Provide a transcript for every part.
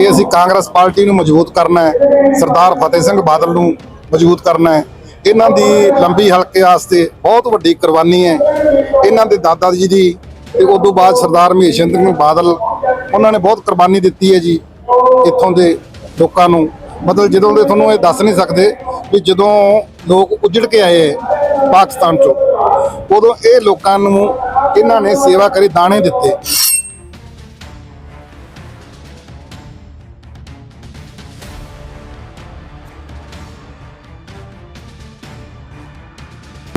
ਕਿ ਅਸੀਂ ਕਾਂਗਰਸ ਪਾਰਟੀ ਨੂੰ ਮਜ਼ਬੂਤ ਕਰਨਾ ਹੈ, ਸਰਦਾਰ ਫਤਿਹ ਸਿੰਘ ਬਾਦਲ ਨੂੰ ਮਜ਼ਬੂਤ ਕਰਨਾ ਹੈ। ਇਹਨਾਂ ਦੀ ਲੰਬੀ ਹਲਕੇ ਵਾਸਤੇ ਬਹੁਤ ਵੱਡੀ ਕੁਰਬਾਨੀ ਹੈ। ਇਹਨਾਂ ਦੇ ਦਾਦਾ ਜੀ ਦੀ ਤੇ ਉਸ ਤੋਂ ਬਾਅਦ ਸਰਦਾਰ ਮਹੇਸ਼ਿੰਦਰ ਸਿੰਘ ਬਾਦਲ, ਉਹਨਾਂ ਨੇ ਬਹੁਤ ਕੁਰਬਾਨੀ ਦਿੱਤੀ ਹੈ ਜੀ ਇੱਥੋਂ ਦੇ ਲੋਕਾਂ ਨੂੰ। ਮਤਲਬ ਜਦੋਂ ਦੇ ਤੁਹਾਨੂੰ ਇਹ ਦੱਸ ਨਹੀਂ ਸਕਦੇ ਵੀ ਜਦੋਂ ਲੋਕ ਉੱਜੜ ਕੇ ਆਏ ਪਾਕਿਸਤਾਨ ਚੋਂ, ਉਦੋਂ ਇਹ ਲੋਕਾਂ ਨੂੰ, ਇਹਨਾਂ ਨੇ ਸੇਵਾ ਕਰੀ, ਦਾਣੇ ਦਿੱਤੇ।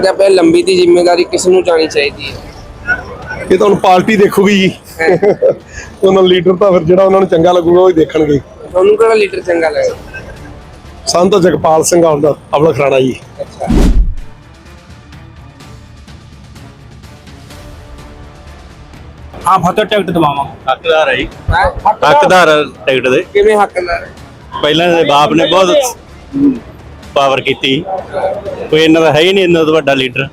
ਤੇ ਆਪੇ ਲੰਬੀ ਦੀ ਜ਼ਿੰਮੇਵਾਰੀ ਕਿਸ ਨੂੰ ਜਾਣੀ ਚਾਹੀਦੀ ਹੈ? ਇਹ ਤਾਂ ਹੁਣ ਪਾਰਟੀ ਦੇਖੂਗੀ ਜੀ। ਉਹਨਾਂ ਲੀਡਰ ਤਾਂ ਫਿਰ ਜਿਹੜਾ ਉਹਨਾਂ ਨੂੰ ਚੰਗਾ ਲੱਗੂਗਾ ਉਹ ਹੀ ਦੇਖਣਗੇ। ਤੁਹਾਨੂੰ ਕਿਹੜਾ ਲੀਡਰ ਚੰਗਾ ਲੱਗਦਾ? ਸਾਨੂੰ ਤਾਂ ਜਗਪਾਲ ਸਿੰਘ ਆਉਂਦਾ ਆਪਣਾ ਖਰਾਣਾ ਜੀ। ਅੱਛਾ। ਹਾਂ ਫਤਿਹ ਟਿਕਟ ਦਵਾਵਾਂ। ਹੱਕਦਾਰ ਹੈ ਜੀ। ਹੈਂ? ਹੱਕਦਾਰ ਟਿਕਟ ਦੇ। ਕਿਵੇਂ ਹੱਕਦਾਰ ਪਹਿਲਾਂ ਇਹਦੇ ਬਾਪ ਨੇ ਬਹੁਤ ਪਾਵਰ ਕੀਤੀ। ਕੋਈ ਇਹਨਾਂ ਦਾ ਹੈ ਹੀ ਨਹੀਂ ਇਹਨਾਂ ਤੋਂ ਵੱਡਾ ਲੀਡਰ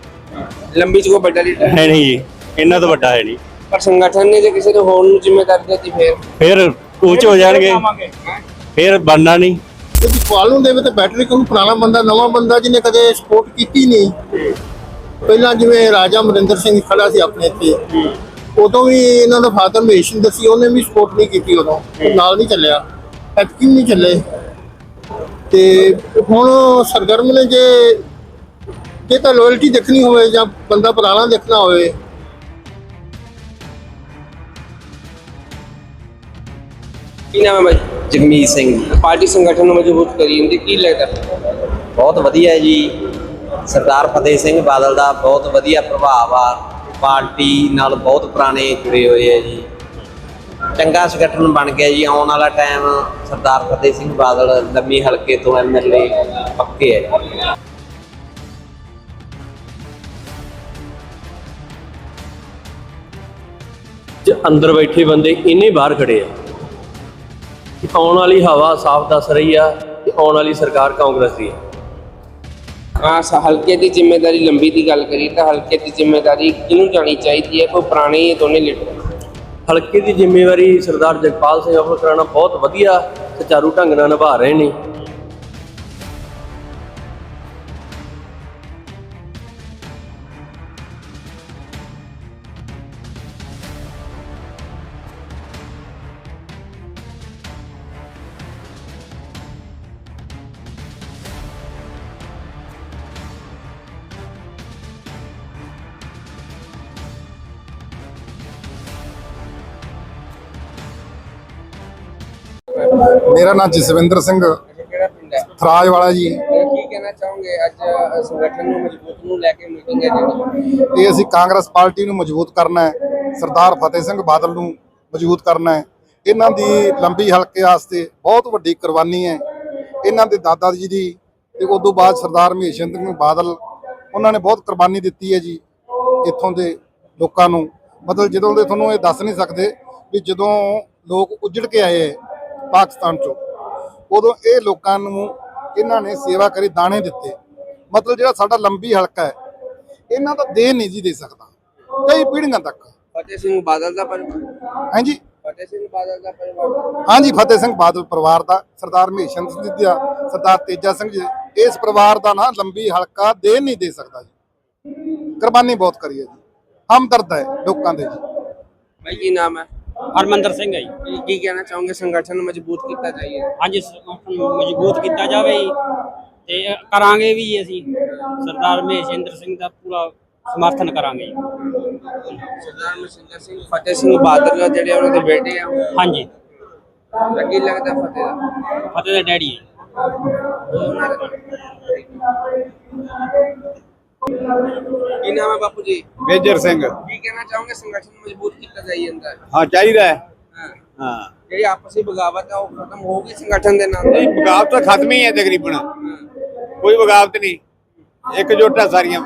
ਲੰਬੀ ਚ ਕੋਈ ਵੱਡਾ ਲੀਡਰ ਹੈ ਨਹੀਂ ਜੀ ਇਹਨਾਂ ਤੋਂ ਵੱਡਾ ਹੈ ਨਹੀਂ। ਪਰ ਸੰਗਠਨ ਨੇ ਜੇ ਕਿਸੇ ਨੂੰ ਹੋਰ ਨੂੰ ਜ਼ਿੰਮੇਵਾਰੀ ਦਿੱਤੀ ਫਿਰ? ਫਿਰ ਉੱਚ ਹੋ ਜਾਣਗੇ। ਫਿਰ ਬਣਨਾ ਨਹੀਂ। ਜੇ ਸਵਾਲ ਨੂੰ ਦੇਵੇ ਤਾਂ ਬੈਟਰੀ ਕੋਈ ਪੁਰਾਣਾ ਬੰਦਾ ਨਵਾਂ ਬੰਦਾ ਜਿਹਨੇ ਕਦੇ ਸਪੋਰਟ ਕੀਤੀ ਨਹੀਂ। ਪਹਿਲਾਂ ਜਿਵੇਂ ਰਾਜਾ ਅਮਰਿੰਦਰ ਸਿੰਘ ਖੜਾ ਸੀ ਆਪਣੇ ਇੱਥੇ ਉਦੋਂ ਵੀ ਇਹਨਾਂ ਦਾ ਫਾਦਰ ਮਹੇਸ਼ਿੰਦਰ ਸੀ ਉਹਨੇ ਵੀ ਸਪੋਰਟ ਨਹੀਂ ਕੀਤੀ ਉਦੋਂ। ਨਾਲ ਨਹੀਂ ਚੱਲਿਆ ਐਤਕੀ ਵੀ ਨਹੀਂ ਚੱਲੇ। ਤੇ ਹੁਣ ਸਰਗਰਮ ਨੇ ਜੇ ਜੇ ਤਾਂ ਲਾਇਲਟੀ ਦੇਖਣੀ ਹੋਵੇ ਜਾਂ ਬੰਦਾ ਪੁਰਾਣਾ ਦੇਖਣਾ ਹੋਵੇ। ਕੀ ਨਾਮ ਹੈ ਬਾਈ? ਜਗਮੀਤ ਸਿੰਘ ਪਾਰਟੀ ਸੰਗਠਨ ਨੂੰ ਮਜ਼ਬੂਤ ਕਰੀ ਜਾਂਦੀ ਕੀ ਲੱਗਦਾ? ਬਹੁਤ ਵਧੀਆ ਹੈ ਜੀ। ਸਰਦਾਰ ਫਤਿਹ ਸਿੰਘ ਬਾਦਲ ਦਾ ਬਹੁਤ ਵਧੀਆ ਪ੍ਰਭਾਵ ਆ। ਪਾਰਟੀ ਨਾਲ ਬਹੁਤ ਪੁਰਾਣੇ ਜੁੜੇ ਹੋਏ ਹੈ ਜੀ। ਚੰਗਾ ਸੰਗਠਨ ਬਣ ਗਿਆ ਜੀ ਆਉਣ ਵਾਲਾ ਟਾਈਮ ਸਰਦਾਰ ਫਤਿਹ ਸਿੰਘ ਬਾਦਲ ਲੰਮੀ ਹਲਕੇ ਤੋਂ ਐਮਐਲਏ ਪੱਕੇ ਹੈ ਜੀ। ਅੰਦਰ ਬੈਠੇ ਬੰਦੇ ਇੰਨੇ ਬਾਹਰ ਖੜੇ ਆ ਕਿ ਆਉਣ ਵਾਲੀ ਹਵਾ ਸਾਫ਼ ਦੱਸ ਰਹੀ ਆ ਕਿ ਆਉਣ ਵਾਲੀ ਸਰਕਾਰ ਕਾਂਗਰਸ ਦੀ ਹੈ ਸ- ਹਲਕੇ ਦੀ ਜ਼ਿੰਮੇਵਾਰੀ ਲੰਬੀ ਦੀ ਗੱਲ ਕਰੀ ਤਾਂ ਹਲਕੇ ਦੀ ਜ਼ਿੰਮੇਵਾਰੀ ਕਿਹਨੂੰ ਜਾਣੀ ਚਾਹੀਦੀ ਹੈ? ਕੋਈ ਪੁਰਾਣੇ ਦੋਨੇ ਲੀਡਰ। ਹਲਕੇ ਦੀ ਜ਼ਿੰਮੇਵਾਰੀ ਸਰਦਾਰ ਜਗਪਾਲ ਸਿੰਘ ਅਮਰ ਕਰਾਣਾ ਬਹੁਤ ਵਧੀਆ ਸੁਚਾਰੂ ਢੰਗ ਨਾਲ ਨਿਭਾ ਰਹੇ ਨੇ। ਮੇਰਾ ਨਾਮ ਜਸਵਿੰਦਰ ਸਿੰਘ ਕਿਹੜਾ ਪਿੰਡ ਹੈ? ਥਰਾਜ ਵਾਲਾ ਜੀ। ਕੀ ਕਹਿਣਾ ਚਾਹੋਗੇ? ਅੱਜ ਸੰਗਠਨ ਨੂੰ ਮਜ਼ਬੂਤ ਨੂੰ ਲੈ ਕੇ ਮੀਟਿੰਗ ਹੈ ਜਿਹੜੀ। ਇਹ ਅਸੀਂ ਕਾਂਗਰਸ ਪਾਰਟੀ ਨੂੰ ਮਜ਼ਬੂਤ ਕਰਨਾ ਹੈ ਸਰਦਾਰ ਫਤਿਹ ਸਿੰਘ ਬਾਦਲ ਨੂੰ ਮਜ਼ਬੂਤ ਕਰਨਾ ਹੈ। ਇਹਨਾਂ ਦੀ ਲੰਬੀ ਹਲਕੇ ਵਾਸਤੇ ਬਹੁਤ ਵੱਡੀ ਕੁਰਬਾਨੀ ਹੈ। ਇਹਨਾਂ ਦੇ ਦਾਦਾ ਜੀ ਦੀ ਤੇ ਉਸ ਤੋਂ ਬਾਅਦ ਸਰਦਾਰ ਮਹੇਸ਼ਿੰਦਰ ਸਿੰਘ ਬਾਦਲ ਉਹਨਾਂ ਨੇ ਬਹੁਤ ਕੁਰਬਾਨੀ ਦਿੱਤੀ ਹੈ ਜੀ ਇੱਥੋਂ ਦੇ ਲੋਕਾਂ ਨੂੰ। ਮਤਲਬ ਜਦੋਂ ਦੇ ਤੁਹਾਨੂੰ ਇਹ ਦੱਸ ਨਹੀਂ ਸਕਦੇ ਵੀ ਜਦੋਂ ਲੋਕ ਉੱਜੜ ਕੇ ਆਏ ਹੈ ਪਾਕਿਸਤਾਨ ਚੋਂ। ਉਦੋਂ ਇਹ ਲੋਕਾਂ ਨੂੰ ਇਹਨਾਂ ਨੇ ਸੇਵਾ ਕਰੀ ਦਾਣੇ ਦਿੱਤੇ। ਮਤਲਬ ਜਿਹੜਾ ਸਾਡਾ ਲੰਬੀ ਹਲਕਾ ਹੈ ਇਹਨਾਂ ਦਾ ਦੇ ਨਹੀਂ ਜੀ ਦੇ ਸਕਦਾ। ਕਈ ਪੀੜ੍ਹੀਆਂ ਤੱਕ। ਫਤਿਹ ਸਿੰਘ ਬਾਦਲ ਦਾ ਪਰਿਵਾਰ। ਹਾਂਜੀ। ਫਤਿਹ ਸਿੰਘ ਬਾਦਲ ਦਾ ਪਰਿਵਾਰ। ਹਾਂਜੀ ਫਤਿਹ ਸਿੰਘ ਬਾਦਲ ਪਰਿਵਾਰ ਦਾ ਸਰਦਾਰ ਮਹੇਸ਼ੰਦ ਸਿੰਘ ਦਾ ਸਰਦਾਰ ਤੇਜਾ ਸਿੰਘ ਜੀ ਇਸ ਪਰਿਵਾਰ ਦਾ ਨਾ ਲੰਬੀ ਹਲਕਾ ਦੇ ਨਹੀਂ ਦੇ ਸਕਦਾ ਜੀ। ਕੁਰਬਾਨੀ ਬਹੁਤ ਕਰੀ ਹੈ ਜੀ। ਹਮਦਰਦ ਹੈ ਲੋਕਾਂ ਦੇ ਜੀ। ਭਾਈ ਕੀ ਨਾਮ ਹੈ? ਹਰਮੰਦਰ ਸਿੰਘ ਹੈ ਜੀ। ਕੀ- ਕੀ ਕਹਿਣਾ ਚਾਹੋਗੇ? ਸੰਗਠਨ ਨੂੰ ਮਜ਼ਬੂਤ ਕੀਤਾ ਜਾਈਏ ਹਾਂਜੀ ਸੰਗਠਨ ਨੂੰ ਮਜ਼ਬੂਤ ਕੀਤਾ ਜਾਵੇ ਜੀ। ਤੇ ਕਰਾਂਗੇ ਵੀ ਜੀ ਅਸੀਂ। ਸਰਦਾਰ ਮਹੇਸ਼ਿੰਦਰ ਸਿੰਘ ਦਾ ਪੂਰਾ ਸਮਰਥਨ ਕਰਾਂਗੇ ਜੀ। ਸਰਦਾਰ ਮਸਿੰਦਰ ਸਿੰਘ ਫਤਿਹ ਸਿੰਘ ਬਾਦਲ ਜਿਹੜੇ ਉਹਨਾਂ ਦੇ ਬੇਟੇ ਆ। ਹਾਂਜੀ। ਤਾਂ ਕੀ ਲੱਗਦਾ ਫਤਿਹ ਦਾ? ਫਤਿਹ ਦੇ ਡੈਡੀ ਹੈ ਉਹਨਾਂ ਦਾ- ਕੀ ਨਾਮ ਹੈ ਬਾਪੂ ਜੀ? ਮੇਜਰ ਸਿੰਘ। ਕੀ ਕਹਿਣਾ ਚਾਹੋਗੇ? ਸੰਗਠਨ ਨੂੰ ਮਜ਼ਬੂਤ ਕੀਤਾ ਜਾਈਏ ਅੰਦਰ ਹਾਂ ਚਾਹੀਦਾ ਹੈ। ਹਾਂ। ਹਾਂ। ਜਿਹੜੀ ਆਪਸੀ ਬਗਾਵਤ ਹੈ ਉਹ ਖਤਮ ਹੋਊਗੀ ਸੰਗਠਨ ਦੇ ਨਾਲ ਨਹੀਂ ਬਗਾਵਤ ਤਾਂ ਖਤਮ ਹੀ ਹੈ ਤਕਰੀਬਨ। ਕੋਈ ਬਗਾਵਤ ਨਹੀਂ। ਇੱਕ ਜੋਟਾ ਸਾਰੀਆਂ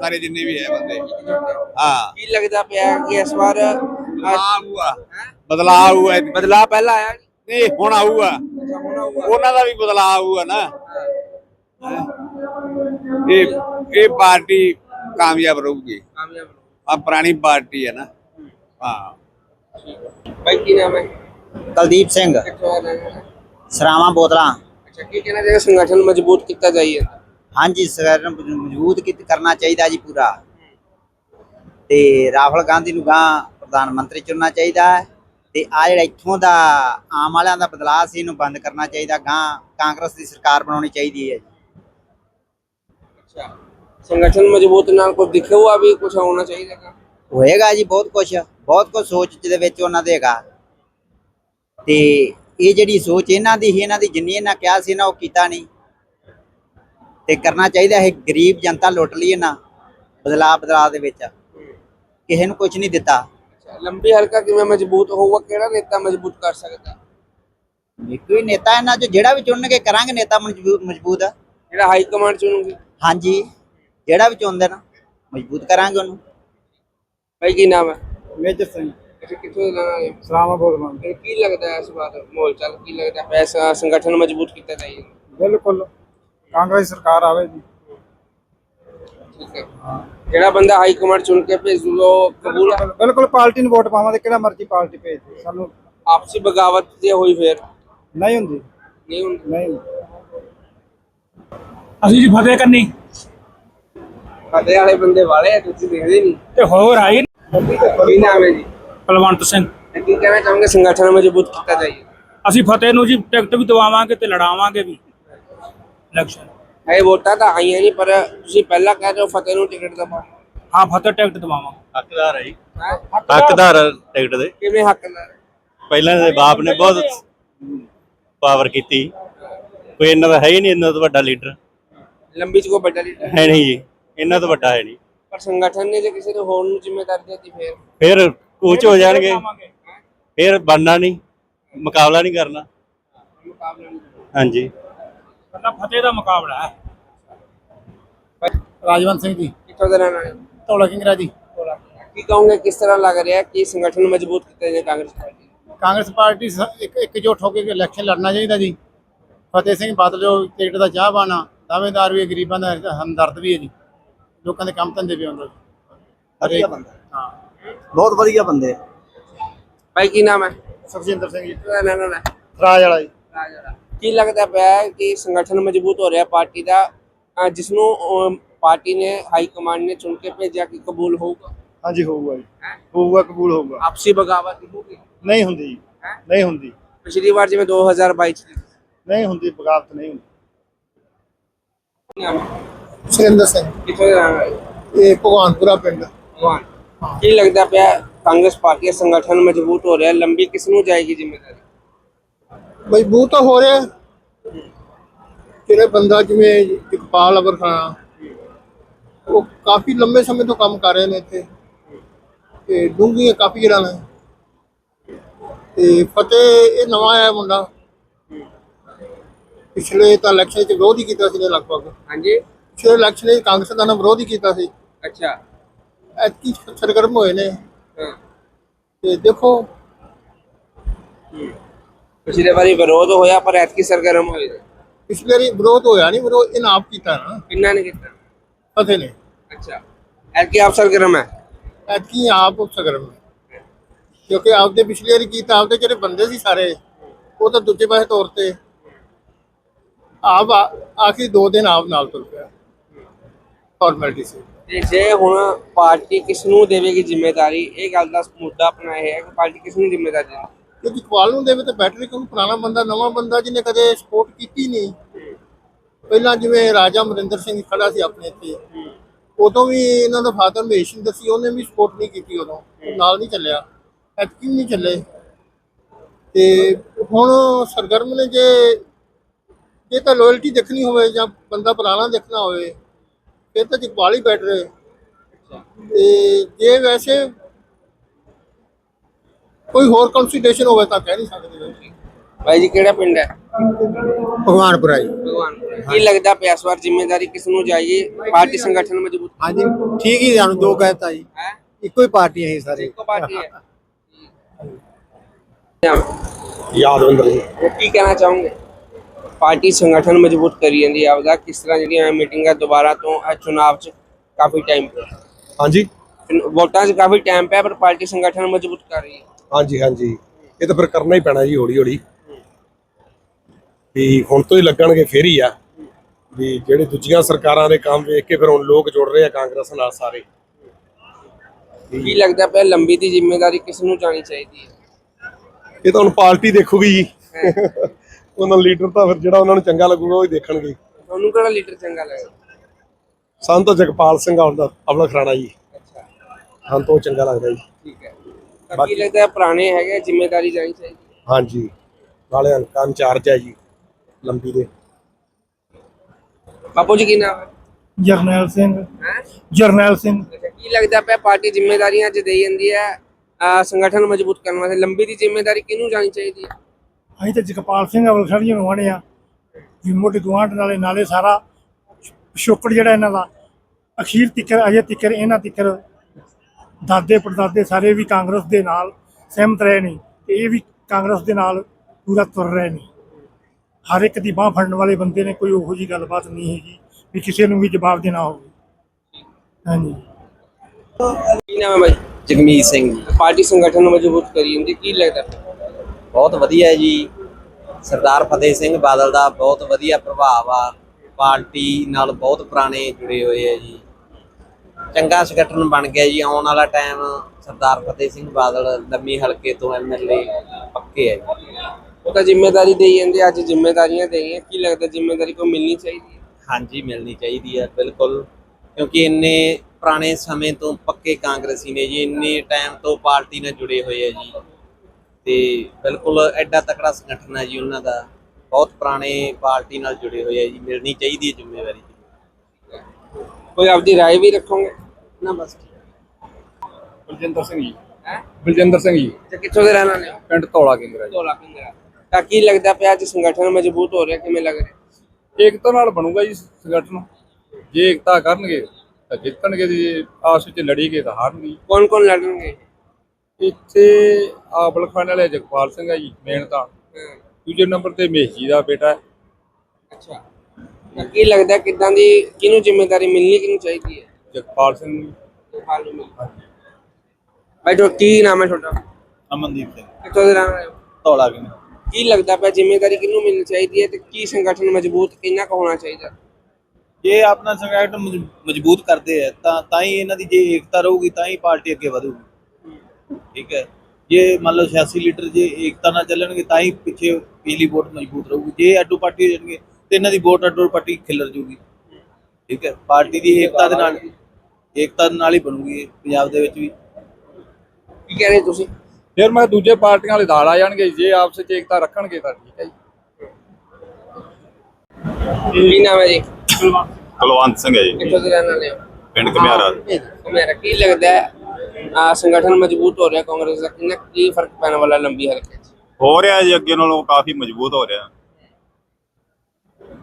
ਸਾਰੇ ਜਿੰਨੇ ਵੀ ਹੈ ਬੰਦੇ। ਹਾਂ। ਕੀ ਲੱਗਦਾ ਪਿਆ ਕਿ ਇਸ ਵਾਰ ਬਦਲਾਅ ਆਊਗਾ ਬਦਲਾਅ ਆਊਗਾ ਬਦਲਾਅ ਪਹਿਲਾਂ ਆਇਆ ਨਹੀਂ ਹੁਣ ਆਊਗਾ। ਉਹਨਾਂ ਦਾ ਵੀ ਬਦਲਾਅ ਆਊਗਾ ਨਾ। ਇਹ ਇਹ ਪਾਰਟੀ ਕਾਮਯਾਬ ਰਹੂਗੀ। ਕਾਮਯਾਬ ਆ ਪੁਰਾਣੀ ਪਾਰਟੀ ਹੈ ਨਾ। ਹਾਂ। ਭਾਈ ਕੀ ਨਾਮ ਹੈ? ਕੁਲਦੀਪ ਸਿੰਘ। ਕਿੱਥੋਂ? ਸਰਾਵਾਂ ਬੋਤਲਾਂ। ਅੱਛਾ ਕੀ ਕਹਿਣਾ ਚਾਹੀਦਾ ਸੰਗਠਨ ਮਜ਼ਬੂਤ ਕੀਤਾ ਜਾਈਏ ਹਾਂਜੀ ਸਰਕਾਰ ਨੂੰ ਮਜ਼ਬੂਤ ਕੀਤ ਕਰਨਾ ਚਾਹੀਦਾ ਜੀ ਪੂਰਾ। ਤੇ ਰਾਹੁਲ ਗਾਂਧੀ ਨੂੰ ਗਾਂ ਪ੍ਰਧਾਨ ਮੰਤਰੀ ਚੁਣਨਾ ਚਾਹੀਦਾ ਹੈ। ਤੇ ਆ ਜਿਹੜਾ ਇੱਥੋਂ ਦਾ ਆਮ ਵਾਲਿਆਂ ਦਾ ਬਦਲਾਅ ਸੀ ਇਹਨੂੰ ਬੰਦ ਕਰਨਾ ਚਾਹੀਦਾ। ਗਾਂ ਕਾਂਗਰਸ ਦੀ ਸਰਕਾਰ ਬਣਾਉਣੀ ਚਾਹੀਦੀ ਹੈ ਸੰਗਠਨ ਮਜ਼ਬੂਤ ਨਾਲ ਕੁਝ ਦਿਖਿਆ ਹੁਆ ਵੀ ਕੁਝ ਹੋਣਾ ਚਾਹੀਦਾ ਹੋਏਗਾ ਜੀ ਬਹੁਤ ਕੁਝ ਬਹੁਤ ਕੁਝ ਸੋਚ ਦੇ ਵਿੱਚ ਉਹਨਾਂ ਦੇ ਹੈਗਾ। ਤੇ ਇਹ ਜਿਹੜੀ ਸੋਚ ਇਹਨਾਂ ਦੀ ਸੀ ਇਹਨਾਂ ਦੀ ਜਿੰਨੀ ਇਹਨਾਂ ਕਿਹਾ ਸੀ ਨਾ ਉਹ ਕੀਤਾ ਨਹੀਂ। ਤੇ ਕਰਨਾ ਚਾਹੀਦਾ ਹੈ ਗਰੀਬ ਜਨਤਾ ਲੁੱਟ ਲਈ ਇਹਨਾਂ ਬਦਲਾ ਬਦਲਾ ਦੇ ਵਿੱਚ। ਕਿਸੇ ਨੂੰ ਕੁਝ ਨਹੀਂ ਦਿੱਤਾ। ਅੱਛਾ ਲੰਬੀ ਹਲਕਾ ਕਿਵੇਂ ਮਜ਼ਬੂਤ ਹੋਊਗਾ? ਕਿਹੜਾ ਨੇਤਾ ਮਜ਼ਬੂਤ ਕਰ ਸਕਦਾ? ਨੇਤਾ ਇਹਨਾਂ ਚ ਜਿਹੜਾ ਵੀ ਚੁਣਨਗੇ ਕਰਾਂਗੇ ਨੇਤਾ ਮਜ਼ਬੂਤ ਮਜ਼ਬੂਤ। ਜਿਹੜਾ ਹਾਈ ਕਮਾਂਡ ਚੁਣੂਗੀ ਹਾਂਜੀ। ਜਿਹੜਾ ਵੀ ਚੁਣਦੇ ਨਾ ਮਜ਼ਬੂਤ ਕਰਾਂਗੇ ਉਹਨੂੰ। ਭਾਈ ਕੀ ਨਾਮ ਹੈ? ਮੇਜਰ ਸਿੰਘ। ਅੱਛਾ ਕਿੱਥੋਂ ਦਾ ਰਹਿਣ ਵਾਲੇ ਹੋ? ਸਲਾਮਾ ਬੋਲਵਾਂ ਤੇ ਕੀ ਲੱਗਦਾ ਹੈ ਇਸ ਵਾਰ ਮੋਲ ਚੱਲ ਕੀ ਲੱਗਦਾ ਹੈ? ਪੈਸਾ ਸੰਗਠਨ ਮਜ਼ਬੂਤ ਕੀਤਾ ਜਾਈਏ ਬਿਲਕੁਲ। ਕਾਂਗਰਸ ਸਰਕਾਰ ਆਵੇ ਜੀ। ਠੀਕ ਹੈ। ਜਿਹੜਾ ਬੰਦਾ ਹਾਈ ਕਮਾਂਡ ਚੁਣ ਕੇ ਭੇਜੂਗਾ ਉਹ ਕਬੂਲ ਹੈ? ਬਿਲਕੁਲ ਪਾਰਟੀ ਨੂੰ ਵੋਟ ਪਾਵਾਂਗੇ ਕਿਹੜਾ ਮਰਜ਼ੀ ਪਾਰਟੀ ਭੇਜ ਦੇ। ਸਾਨੂੰ ਆਪਸੀ ਬਗਾਵਤ ਜੇ ਹੋਈ ਫੇਰ? ਨਹੀਂ ਹੁੰਦੀ। ਨਹੀਂ ਹੁੰਦੀ। ਨਹੀਂ। ਅਸੀਂ ਜੀ ਫਤਿਹ ਕਰਨੀ। ਸਾਡੇ ਵਾਲੇ ਬੰਦੇ ਵਾਲੇ ਆ ਤੁਸੀਂ ਦੇਖਦੇ ਨਹੀਂ। ਤੇ ਹੋਰ ਆਈ ਕੀ ਨਾਮ ਹੈ ਜੀ? ਕੁਲਵੰਤ ਸਿੰਘ। ਕੀ ਕਹਿਣਾ ਚਾਹੋਗੇ? ਸੰਗਠਨ ਮਜ਼ਬੂਤ ਕੀਤਾ ਜਾਈਏ ਅਸੀਂ ਫਤਿਹ ਨੂੰ ਜੀ ਟਿਕਟ ਵੀ ਦਵਾਵਾਂਗੇ ਤੇ ਲੜਾਵਾਂਗੇ ਵੀ। ਇਲੈਕਸ਼ਨ ਇਹ ਵੋਟਾਂ ਤਾਂ ਆਈਆਂ ਨਹੀਂ ਪਰ ਤੁਸੀਂ ਪਹਿਲਾਂ ਕਹਿ ਰਹੇ ਹੋ ਫਤਿਹ ਨੂੰ ਟਿਕਟ ਦਬਾਓ ਹਾਂ ਫਤਿਹ ਟਿਕਟ ਦਵਾਵਾਂਗੇ। ਹੱਕਦਾਰ ਹੈ ਜੀ। ਹੈਂ? ਹੱਕਦਾਰ ਟਿਕਟ ਦੇ। ਕਿਵੇਂ ਹੱਕਦਾਰ? ਪਹਿਲਾਂ ਦੇ ਬਾਪ ਨੇ ਬਹੁਤ ਪਾਵਰ ਕੀਤੀ। ਕੋਈ ਇਹਨਾਂ ਦਾ ਹੈ ਹੀ ਨਹੀਂ ਇਹਨਾਂ ਤੋਂ ਵੱਡਾ ਲੀਡਰ ਲੰਬੀ ਚ ਕੋ ਵੱਡਾ ਲੀਡਰ ਹੈ ਨਹੀਂ ਜੀ ਇਹਨਾਂ ਤੋਂ ਵੱਡਾ ਹੈ ਨਹੀਂ। ਪਰ ਸੰਗਠਨ ਨੇ ਜੇ ਕਿਸੇ ਨੂੰ ਹੋਰ ਨੂੰ ਜ਼ਿੰਮੇਵਾਰੀ ਦਿੱਤੀ ਫੇਰ? ਫਿਰ ਕੂਚ ਹੋ ਜਾਣਗੇ। ਫਿਰ ਬਣਨਾ ਨਹੀਂ ਮੁਕਾਬਲਾ ਨਹੀਂ ਕਰਨਾ। ਮੁਕਾਬਲਾ ਨਹੀਂ ਹਾਂਜੀ। ਪਹਿਲਾਂ ਫਤਿਹ ਦਾ ਮੁਕਾਬਲਾ ਹੈ। ਰਾਜਵੰਤ ਸਿੰਘ ਜੀ ਕਿੱਥੋਂ ਦੇ ਰਹਿਣ ਵਾਲੇ ਧੌਲਾ ਕਿੰਗਰਾ ਜੀ। ਕੀ ਕਹੋਗੇ ਕਿਸ ਤਰ੍ਹਾਂ ਲੱਗ ਰਿਹਾ ਕਿ ਸੰਗਠਨ ਮਜ਼ਬੂਤ ਕੀਤਾ ਜਾਏ ਕਾਂਗਰਸ ਪਾਰਟੀ ਕਾਂਗਰਸ ਪਾਰਟੀ ਸ- ਇੱਕ ਇਕਜੁੱਟ ਹੋ ਕੇ ਇਲੈਕਸ਼ਨ ਲੜਨਾ ਚਾਹੀਦਾ ਜੀ। ਫਤਿਹ ਸਿੰਘ ਬਾਦਲ ਜੋ ਟਿਕਟ ਦਾ ਚਾਹਵਾਨਾ ਦਾਅਵੇਦਾਰ ਵੀ ਹੈ, ਗਰੀਬਾਂ ਦਾ ਹਮਦਰਦ ਵੀ ਹੈ ਜੀ। ਲੋਕਾਂ ਦੇ ਕੰਮ ਧੰਦੇ ਵੀ ਆਉਂਦਾ ਵਧੀਆ ਬੰਦਾ। ਹਾਂ। ਬਹੁਤ ਵਧੀਆ ਬੰਦੇ ਭਾਈ ਕੀ ਨਾਮ ਹੈ? ਸੁਖਜਿੰਦਰ ਸਿੰਘ ਜੀ। ਰਹਿਣ ਵਾਲਾ ਹੈ? ਰਾਜ ਵਾਲਾ ਜੀ। ਰਾਜਾ ਕੀ ਲੱਗਦਾ ਪਿਆ ਹੈ ਕਿ ਸੰਗਠਨ ਮਜ਼ਬੂਤ ਹੋ ਰਿਹਾ ਪਾਰਟੀ ਦਾ? ਅਹ ਜਿਸ ਨੂੰ ਅਹ, ਪਾਰਟੀ ਨੇ ਹਾਈ ਕਮਾਂਡ ਨੇ ਚੁਣ ਕੇ ਭੇਜਿਆ ਕਿ ਕਬੂਲ ਹੋਊਗਾ? ਹਾਂਜੀ ਹੋਊਗਾ ਜੀ। ਹੋਊਗਾ ਕਬੂਲ ਹੋਊਗਾ। ਆਪਸੀ ਬਗਾਵਤ ਹੋਊਗੀ? ਨਹੀਂ ਹੁੰਦੀ ਜੀ। ਹੈਂ? ਨਹੀਂ ਹੁੰਦੀ। ਪਿਛਲੀ ਵਾਰ ਜਿਵੇਂ 2022 ਚ ਨਹੀਂ ਹੁੰਦੀ ਬਗਾਵਤ ਨਹੀਂ ਹੁੰਦੀ। ਨਾਮ? ਹੈ? ਸੁਰਿੰਦਰ ਸਿੰਘ। ਕਿੱਥੋਂ ਦੇ ਵਾਲੇ? ਇਹ ਭਗਵਾਨਪੁਰਾ ਪਿੰਡ। ਭਗਵਾਨ। ਕੀ ਲੱਗਦਾ ਪਿਆ ਕਾਂਗਰਸ ਪਾਰਟੀ ਦਾ ਸੰਗਠਨ ਮਜ਼ਬੂਤ ਹੋ ਰਿਹਾ ਲੰਬੀ ਕਿਸ ਨੂੰ ਜਾਏਗੀ ਜ਼ਿੰਮੇਵਾਰੀ? ਮਜ਼ਬੂਤ ਤਾਂ ਹੋ ਰਿਹਾ। ਜਿਹੜੇ ਬੰਦਾ ਜਿਵੇਂ ਇਕਬਾਲ ਅਬਰ ਖਾਨ ਉਹ ਕਾਫੀ ਲੰਬੇ ਸਮੇਂ ਤੋਂ ਕੰਮ ਕਰ ਰਹੇ ਨੇ ਇੱਥੇ। ਤੇ ਡੂੰਘੀਆਂ ਕਾਫੀ ਜਿਹੜਾ ਨੇ। ਤੇ ਫਤਿਹ ਇਹ ਨਵਾਂ ਆਇਆ ਮੁੰਡਾ। ਪਿਛਲੇ ਤਾਂ ਇਲੈਕਸ਼ਨ 'ਚ ਵਿਰੋਧ ਹੀ ਕੀਤਾ ਸੀ ਲਗਭਗ। ਹਾਂਜੀ। ਪਿਛਲੇ ਇਲੈਕਸ਼ਨ 'ਚ ਕਾਂਗਰਸ ਦਾ ਨਾ ਵਿਰੋਧ ਹੀ ਕੀਤਾ ਸੀ। ਅੱਛਾ। ਐਤਕੀ ਸਰਗਰਮ ਹੋਏ ਨੇ। ਹਾਂ। ਤੇ ਦੇਖੋ। ਪਿਛਲੇ ਵਾਰੀ ਵਿਰੋਧ ਹੋਇਆ ਪਰ ਐਤਕੀ ਸਰਗਰਮ ਹੋਏ ਨੇ। ਪਿਛਲੇ ਵਾਰੀ ਵਿਰੋਧ ਹੋਇਆ ਨਹੀਂ ਵਿਰੋਧ ਇਹਨਾਂ ਆਪ ਕੀਤਾ ਨਾ। ਕਿੰਨਾ ਨੇ ਕੀਤਾ? ਫਤਿਹ ਨੇ। ਅੱਛਾ। ਐਤਕੀ ਆਪ ਸਰਗਰਮ ਹੈ? ਐਤਕੀ ਆਪ ਸਰਗਰਮ ਨੇ ਕਿਉਂਕਿ ਆਪਦੇ ਪਿਛਲੀ ਵਾਰੀ ਕੀਤਾ ਆਪਦੇ ਜਿਹੜੇ ਬੰਦੇ ਸੀ ਸਾਰੇ ਉਹ ਤਾਂ ਦੂਜੇ ਪਾਸੇ ਤੌਰ ਤੇ ਆਪ ਆ- ਆਖਰੀ ਦੋ ਦਿਨ ਆਪ ਨਾਲ ਤੁਰ ਪਿਆ। ਫਾਰਮੈਲਿਟੀ ਸੀ। ਤੇ ਜੇ ਹੁਣ ਪਾਰਟੀ ਕਿਸ ਨੂੰ ਦੇਵੇਗੀ ਜ਼ਿੰਮੇਵਾਰੀ ਇਹ ਗੱਲ ਦਾ ਮੁੱਦਾ ਆਪਣਾ ਇਹ ਹੈ ਕਿ ਪਾਰਟੀ ਕਿਸ ਨੂੰ ਜ਼ਿੰਮੇਵਾਰੀ ਦੇਵੇ ਕਿਉਂਕਿ ਕਵਾਲ ਨੂੰ ਦੇਵੇ ਤਾਂ ਬੈਟਰ ਕਿਉਂਕਿ ਪੁਰਾਣਾ ਬੰਦਾ ਨਵਾਂ ਬੰਦਾ ਜਿਹਨੇ ਕਦੇ ਸਪੋਰਟ ਕੀਤੀ ਨਹੀਂ। ਪਹਿਲਾਂ ਜਿਵੇਂ ਰਾਜਾ ਅਮਰਿੰਦਰ ਸਿੰਘ ਖੜਾ ਸੀ ਆਪਣੇ ਇੱਥੇ। ਉਦੋਂ ਵੀ ਇਹਨਾਂ ਦਾ ਫਾਦਰ ਮਹੇਸ਼ਿੰਦਰ ਸੀ ਉਹਨੇ ਵੀ ਸਪੋਰਟ ਨਹੀਂ ਕੀਤੀ ਉਦੋਂ। ਨਾਲ ਨਹੀਂ ਚੱਲਿਆ। ਐਤਕੀ ਨਹੀਂ ਚੱਲੇ। ਤੇ ਹੁਣ ਸਰਗਰਮ ਨੇ ਜੇ ਜੇ ਤਾਂ ਲਾਇਲਟੀ ਦੇਖਣੀ ਹੋਵੇ ਜਾਂ ਬੰਦਾ ਪੁਰਾਣਾ ਦੇਖਣਾ ਹੋਵੇ ਫਿਰ ਤਾਂ ਜਗਪਾਲ ਹੀ ਬੈਟਰ ਹੈ। ਤੇ ਜੇ ਵੈਸੇ ਕੋਈ ਹੋਰ ਕੰਸੀਡਰੇਸ਼ਨ ਹੋਵੇ ਤਾਂ ਕਹਿ ਨਹੀਂ ਸਕਦੇ ਭਾਈ ਜੀ ਕਿਹੜਾ ਪਿੰਡ ਹੈ? ਭਗਵਾਨਪੁਰਾ ਜੀ। ਭਗਵਾਨ ਕੀ ਲੱਗਦਾ ਪਿਆ ਇਸ ਵਾਰ ਜ਼ਿੰਮੇਵਾਰੀ ਕਿਸ ਨੂੰ ਜਾਈਏ? ਪਾਰਟੀ ਸੰਗਠਨ ਮਜ਼ਬੂਤ? ਹਾਂਜੀ ਠੀਕ ਹੀ ਸਾਨੂੰ ਦੋ ਕਹਿਤਾ ਜੀ। ਹੈ? ਇੱਕੋ ਹੀ ਪਾਰਟੀ ਹੈ ਸਾਰੇ। ਇੱਕੋ ਪਾਰਟੀ ਹੈ। ਯਾਦਵਿੰਦਰ ਜੀ ਕੀ ਕਹਿਣਾ ਚਾਹੋਗੇ? ਪਾਰਟੀ ਸੰਗਠਨ ਮਜ਼ਬੂਤ ਕਰੀ ਜਾਂਦੀ ਹੈ ਆਪਦਾ ਕਿਸ ਤਰ੍ਹਾਂ ਜਿਹੜੀਆਂ ਮੀਟਿੰਗਾਂ ਦੁਬਾਰਾ ਤੋਂ ਇਹ ਚੁਣਾਵ 'ਚ ਕਾਫੀ ਟਾਈਮ ਹਾਂਜੀ। ਵੋਟਾਂ 'ਚ ਕਾਫੀ ਟਾਈਮ ਪਿਆ ਪਰ ਪਾਰਟੀ ਸੰਗਠਨ ਮਜ਼ਬੂਤ ਕਰ ਰਹੀ ਹੈ। ਹਾਂਜੀ ਹਾਂਜੀ। ਇਹ ਤਾਂ ਫਿਰ ਕਰਨਾ ਹੀ ਪੈਣਾ ਜੀ ਹੌਲੀ ਹੌਲੀ ਵੀ ਹੁਣ ਤੋਂ ਹੀ ਲੱਗਣਗੇ ਫੇਰ ਹੀ ਆ। ਵੀ ਜਿਹੜੇ ਦੂਜੀਆਂ ਸਰਕਾਰਾਂ ਦੇ ਕੰਮ ਵੇਖ ਕੇ ਫਿਰ ਹੁਣ ਲੋਕ ਜੁੜ ਰਹੇ ਆ ਕਾਂਗਰਸ ਨਾਲ ਸਾਰੇ। ਕੀ ਲੱਗਦਾ ਪਿਆ ਲੰਬੀ ਦੀ ਜ਼ਿੰਮੇਵਾਰੀ ਕਿਸ ਨੂੰ ਜਾਣੀ ਚਾਹੀਦੀ ਹੈ? ਇਹ ਤਾਂ ਹੁਣ ਪਾਰਟੀ ਦੇਖੂਗੀ ਜੀ। ਉਹਨਾਂ ਲੀਡਰ ਤਾਂ ਫਿਰ ਜਿਹੜਾ ਉਹਨਾਂ ਨੂੰ ਚੰਗਾ ਲੱਗੂਗਾ ਉਹ ਹੀ ਦੇਖਣਗੇ। ਤੁਹਾਨੂੰ ਕਿਹੜਾ ਲੀਡਰ ਚੰਗਾ ਲੱਗਦਾ? ਸਾਨੂੰ ਤਾਂ ਜਗਪਾਲ ਸਿੰਘ ਆਉਂਦਾ ਅਵਲ ਖਰਾਣਾ ਜੀ। ਅੱਛਾ। ਸਾਨੂੰ ਤਾਂ ਉਹ ਚੰਗਾ ਲੱਗਦਾ ਜੀ। ਠੀਕ ਹੈ। ਤਾਂ ਕੀ ਲੱਗਦਾ ਹੈ ਪੁਰਾਣੇ ਹੈਗੇ ਜ਼ਿੰਮੇਵਾਰੀ ਜਾਣੀ ਚਾਹੀਦੀ? ਹੈ? ਹਾਂਜੀ। ਨਾਲੇ ਹਲਕਾ ਇੰਚਾਰਜ ਹੈ ਜੀ ਲੰਬੀ ਦੇ। ਬਾਪੂ ਜੀ ਕੀ ਨਾਮ ਹੈ? ਜਰਨੈਲ ਸਿੰਘ। ਹੈਂ? ਜਰਨੈਲ ਸਿੰਘ। ਅੱਛਾ, ਕੀ ਲੱਗਦਾ ਪਿਆ ਪਾਰਟੀ ਜ਼ਿੰਮੇਵਾਰੀਆਂ ਅੱਜ ਦੇਈ ਜਾਂਦੀ ਹੈ ਅਹ ਸੰਗਠਨ ਮਜ਼ਬੂਤ ਕਰਨ ਵਾਸਤੇ? ਲੰਬੀ ਦੀ ਜ਼ਿੰਮੇਵਾਰੀ ਕਿਹਨੂੰ ਜਾਣੀ ਚਾਹੀਦੀ ਹੈ? ਅਸੀਂ ਤਾਂ ਜਗਪਾਲ ਸਿੰਘ ਅਵਲ ਖੜੀਆਂ ਨੂੰ ਆਣੇ ਆ। ਵੀ ਮੋਢੇ ਗੁਆਂਢ ਨਾਲੇ ਨਾਲੇ ਸਾਰਾ ਪਿਛੋਕੜ ਜਿਹੜਾ ਇਹਨਾਂ ਦਾ ਅਖੀਰ ਤਿੱਕਰ ਅਜੇ ਤਿੱਕਰ ਇਹਨਾਂ ਤਿੱਕਰ ਦਾਦੇ ਪੜਦਾਦੇ ਸਾਰੇ ਵੀ ਕਾਂਗਰਸ ਦੇ ਨਾਲ ਸਹਿਮਤ ਰਹੇ ਨੇ ਤੇ ਇਹ ਵੀ ਕਾਂਗਰਸ ਦੇ ਨਾਲ ਪੂਰਾ ਤੁਰ ਰਹੇ ਨੇ। ਹਰ ਇੱਕ ਦੀ ਬਾਹ ਫੜਨ ਵਾਲੇ ਬੰਦੇ ਨੇ ਕੋਈ ਉਹੋ ਜੀ ਗੱਲਬਾਤ ਨਹੀਂ ਹੈਗੀ ਵੀ ਕਿਸੇ ਨੂੰ ਵੀ ਜਵਾਬ ਦੇਣਾ ਹੋਵੇ। ਹਾਂਜੀ। ਕੀ ਨਾਮ ਹੈ ਬਾਈ? ਜਗਮੀਤ ਸਿੰਘ ਜੀ। ਪਾਰਟੀ ਸੰਗਠਨ ਨੂੰ ਮਜ਼ਬੂਤ ਕਰੀ ਜਾਂਦੀ ਕੀ ਲੱਗਦਾ? ਬਹੁਤ ਵਧੀਆ ਜੀ। ਸਰਦਾਰ ਫਤਿਹ ਸਿੰਘ ਬਾਦਲ ਦਾ ਬਹੁਤ ਵਧੀਆ ਪ੍ਰਭਾਵ ਆ। ਪਾਰਟੀ ਨਾਲ ਬਹੁਤ ਪੁਰਾਣੇ ਜੁੜੇ ਹੋਏ ਆ ਜੀ। ਚੰਗਾ ਸੰਗਠਨ ਬਣ ਗਿਆ ਜੀ। ਆਉਣ ਵਾਲਾ ਟਾਈਮ ਸਰਦਾਰ ਫਤਿਹ ਸਿੰਘ ਬਾਦਲ ਲੰਮੀ ਹਲਕੇ ਤੋਂ ਐਮਐਲਏ ਪੱਕੇ ਹੈ ਜੀ। ਉਹ ਤਾਂ ਜ਼ਿੰਮੇਵਾਰੀ ਦੇਈ ਜਾਂਦੇ ਅੱਜ ਜ਼ਿੰਮੇਵਾਰੀਆਂ ਦੇਈਆਂ। ਕੀ ਲੱਗਦਾ ਜ਼ਿੰਮੇਵਾਰੀ ਕੋ ਮਿਲਣੀ ਚਾਹੀਦੀ ਹੈ? ਹਾਂਜੀ ਮਿਲਣੀ ਚਾਹੀਦੀ ਹੈ ਬਿਲਕੁਲ। ਕਿਉਂਕਿ ਇੰਨੇ ਪੁਰਾਣੇ ਸਮੇਂ ਤੋਂ ਪੱਕੇ ਕਾਂਗਰਸੀ ਨੇ ਜੀ। ਇੰਨੇ ਟਾਈਮ ਤੋਂ ਪਾਰਟੀ ਨਾਲ ਜੁੜੇ ਹੋਏ ਆ ਜੀ। ਤੇ ਬਿਲਕੁਲ ਐਡਾ ਤਕੜਾ ਸੰਗਠਨ ਹੈ ਜੀ ਉਹਨਾਂ ਦਾ ਬਹੁਤ ਪੁਰਾਣੇ ਪਾਰਟੀ ਨਾਲ ਜੁੜੇ ਹੋਏ ਆ ਜੀ ਮਿਲਣੀ ਚਾਹੀਦੀ ਹੈ ਜ਼ਿੰਮੇਵਾਰੀ ਜੀ ਕੋਈ ਆਪਦੀ رائے ਵੀ ਰੱਖੋਗੇ ਨਾ ਬਸ ਬਲਜਿੰਦਰ ਸਿੰਘ ਜੀ ਹੈ ਬਲਜਿੰਦਰ ਸਿੰਘ ਜੀ ਤੇ ਕਿੱਥੋਂ ਦੇ ਰਹਿਣ ਵਾਲੇ ਹੋ ਪਿੰਡ ਧੌਲਾ ਕੇਂਦਰਾ ਢੋਲਾ ਪਿੰਗਰਾ ਤਾਂ ਕੀ ਲੱਗਦਾ ਪਿਆ ਅੱਜ ਸੰਗਠਨ ਮਜ਼ਬੂਤ ਹੋ ਰਿਹਾ ਕਿਵੇਂ ਲੱਗ ਰਿਹਾ ਏਕਤਾ ਨਾਲ ਬਣੂਗਾ ਜੀ ਸੰਗਠਨ ਜੇ ਏਕਤਾ ਕਰਨਗੇ ਤਾਂ ਜਿੱਤਣਗੇ ਜੀ ਆਪਸ ਵਿੱਚ ਲੜੀਗੇ ਤਾਂ ਹਾਰਨਗੇ ਕੌਣ ਕੌਣ ਲੜਨਗੇ ਇੱਥੇ ਆਬਲ ਖਾਨ ਵਾਲੇ ਜਗਪਾਲ ਸਿੰਘ ਹੈ ਜੀ ਮੇਨ ਤਾਂ। ਦੂਜੇ ਨੰਬਰ ਤੇ ਮਹੇਸ਼ ਜੀ ਦਾ ਬੇਟਾ ਹੈ। ਅੱਛਾ। ਤਾਂ ਕੀ ਲੱਗਦਾ ਕਿਦਾਂ ਦੀ ਕਿਹਨੂੰ ਜ਼ਿੰਮੇਵਾਰੀ ਮਿਲਣੀ ਕਿਹਨੂੰ ਚਾਹੀਦੀ ਹੈ? ਜਗਪਾਲ ਸਿੰਘ। ਨੂੰ ਹਾਲ ਨੂੰ ਜੋ ਕੀ ਨਾਮ ਹੈ ਤੁਹਾਡਾ? ਅਮਨਦੀਪ ਸਿੰਘ। ਕਿੱਥੋਂ ਦੇ ਰਹਿਣ ਵਾਲੇ ਹੋ? ਧੌਲਾ ਕੇਂਦਰ ਕੀ ਲੱਗਦਾ ਪਿਆ ਜ਼ਿੰਮੇਵਾਰੀ ਕਿਹਨੂੰ ਮਿਲਣੀ ਚਾਹੀਦੀ ਹੈ ਤੇ ਕੀ ਸੰਗਠਨ ਮਜ਼ਬੂਤ ਕਿੰਨਾ ਕੁ ਹੋਣਾ ਚਾਹੀਦਾ? ਜੇ ਆਪਣਾ ਸੰਗਠਨ ਮਜ- ਮਜ਼ਬੂਤ ਕਰਦੇ ਆ ਤਾਂ ਤਾਂ ਹੀ ਇਹਨਾਂ ਦੀ ਜੇ ਏਕਤਾ ਰਹੂਗੀ ਤਾਂ ਹੀ ਪਾਰਟੀ ਅੱਗੇ ਵਧੂਗੀ। ਠੀਕ ਹੈ। ਜੇ ਮੰਨ ਲਓ 86 ਲੀਟਰ ਜੇ ਏਕਤਾ ਨਾਲ ਚੱਲਣਗੇ ਤਾਂ ਹੀ ਪਿੱਛੇ ਪਿਛਲੀ ਵੋਟ ਮਜ਼ਬੂਤ ਰਹੂਗੀ। ਜੇ ਅੱਡੋ ਪਾਰਟੀ ਹੋ ਜਾਣਗੇ ਤੇ ਇਹਨਾਂ ਦੀ ਵੋਟ ਅੱਡੋ ਪਾਰਟੀ ਖਿਲਰ ਜੂਗੀ। ਠੀਕ ਹੈ। ਪਾਰਟੀ ਦੀ ਏਕਤਾ ਦੇ ਨਾਲ ਏਕਤਾ ਦੇ ਨਾਲ ਹੀ ਬਣੂਗੀ ਪੰਜਾਬ ਦੇ ਵਿੱਚ ਵੀ। ਕੀ ਕਹਿ ਰਹੇ ਤੁਸੀਂ? ਫਿਰ ਮੈਂ ਦੂਜੇ ਪਾਰਟੀਆਂ ਵਾਲੇ ਦਾਲ ਆ ਜਾਣਗੇ ਜੇ ਆਪਸ ਵਿੱਚ ਏਕਤਾ ਰੱਖਣਗੇ ਤਾਂ ਠੀਕ ਹੈ ਜੀ। ਕੀ ਨਾਮ ਹੈ ਜੀ? ਕੁਲਵੰਤ ਸਿੰਘ ਹੈ ਜੀ। ਕਿੱਥੋਂ ਦੇ ਰਹਿਣ ਵਾਲੇ ਹੋ? ਪਿੰਡ ਕਮਿਆਰਾ ਮੇਰਾ ਕੀ ਲੱਗਦਾ ਹੈ? ਸੰਗਠਨ ਮਜ਼ਬੂਤ ਹੋ ਰਿਹਾ ਕਾਂਗਰਸ ਦਾ ਕਿੰਨਾ ਕੀ ਫ਼ਰਕ ਪੈਣ ਵਾਲਾ ਲੰਬੀ ਹਲਕੇ 'ਚ? ਹੋ ਰਿਹਾ ਜੀ ਅੱਗੇ ਨਾਲੋਂ ਕਾਫੀ ਮਜ਼ਬੂਤ ਹੋ ਰਿਹਾ।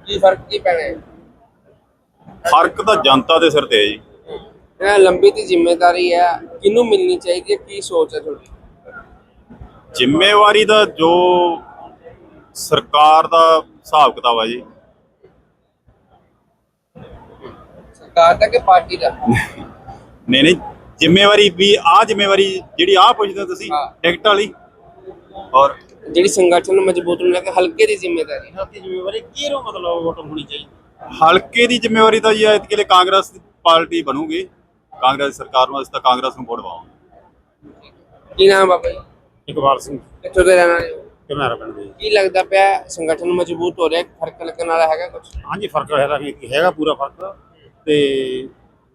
ਕੀ ਫ਼ਰਕ ਕੀ ਪੈਣਾ ਹੈ? ਫ਼ਰਕ ਤਾਂ ਜਨਤਾ ਦੇ ਸਿਰ ਤੇ ਹੈ ਜੀ। ਇਹ ਲੰਬੀ ਦੀ ਜ਼ਿੰਮੇਵਾਰੀ ਹੈ ਕਿਹਨੂੰ ਮਿਲਣੀ ਚਾਹੀਦੀ ਹੈ ਕੀ ਸੋਚ ਹੈ ਤੁਹਾਡੀ? ਜ਼ਿੰਮੇਵਾਰੀ ਦਾ ਜੋ ਸਰਕਾਰ ਦਾ ਹਿਸਾਬ ਕਿਤਾਬ ਆ ਜੀ। ਸਰਕਾਰ ਦਾ ਕਿ ਪਾਰਟੀ ਦਾ? ਨਹੀਂ ਨਹੀਂ ਜ਼ਿੰਮੇਵਾਰੀ ਵੀ ਆ ਜ਼ਿੰਮੇਵਾਰੀ ਜਿਹੜੀ ਆ ਪੁੱਛਦੇ ਹੋ ਤੁਸੀਂ ਹਾਂ। ਟਿਕਟ ਵਾਲੀ। ਔਰ ਜਿਹੜੀ ਸੰਗਠਨ ਮਜ਼ਬੂਤ ਨੂੰ ਲੈ ਕੇ ਹਲਕੇ ਦੀ ਜ਼ਿੰਮੇਵਾਰੀ ਹਲਕੀ ਜ਼ਿੰਮੇਵਾਰੀ ਕਿਹਨੂੰ ਮਤਲਬ ਵੋਟ ਹੋਣੀ ਚਾਹੀਦੀ? ਹਲਕੇ ਦੀ ਜ਼ਿੰਮੇਵਾਰੀ ਤਾਂ ਜੀ ਐਤਕੀ ਲਈ ਕਾਂਗਰਸ ਦੀ ਪਾਰਟੀ ਬਣੂਗੀ। ਕਾਂਗਰਸ ਸਰਕਾਰ ਨੂੰ ਅਸੀਂ ਤਾਂ ਕਾਂਗਰਸ ਨੂੰ ਵੋਟ ਪਾਵਾਂਗੇ। ਕੀ ਨਾਮ ਹੈ ਬਾਬਾ ਜੀ? ਇਕਬਾਲ ਸਿੰਘ। ਕਿੱਥੋਂ ਦੇ ਰਹਿਣ ਵਾਲੇ ਹੋ? ਕਮਿਆਰਾ ਪਿੰਡ ਦੇ। ਕੀ ਲੱਗਦਾ ਪਿਆ ਸੰਗਠਨ ਮਜ਼ਬੂਤ ਹੋ ਰਿਹਾ ਫ਼ਰਕ ਲੱਗਣ ਵਾਲਾ ਹੈਗਾ ਕੁਝ ਹਾਂਜੀ ਫ਼ਰਕ ਹੈਗਾ ਵੀ ਹੈਗਾ ਪੂਰਾ ਫ਼ਰਕ। ਤੇ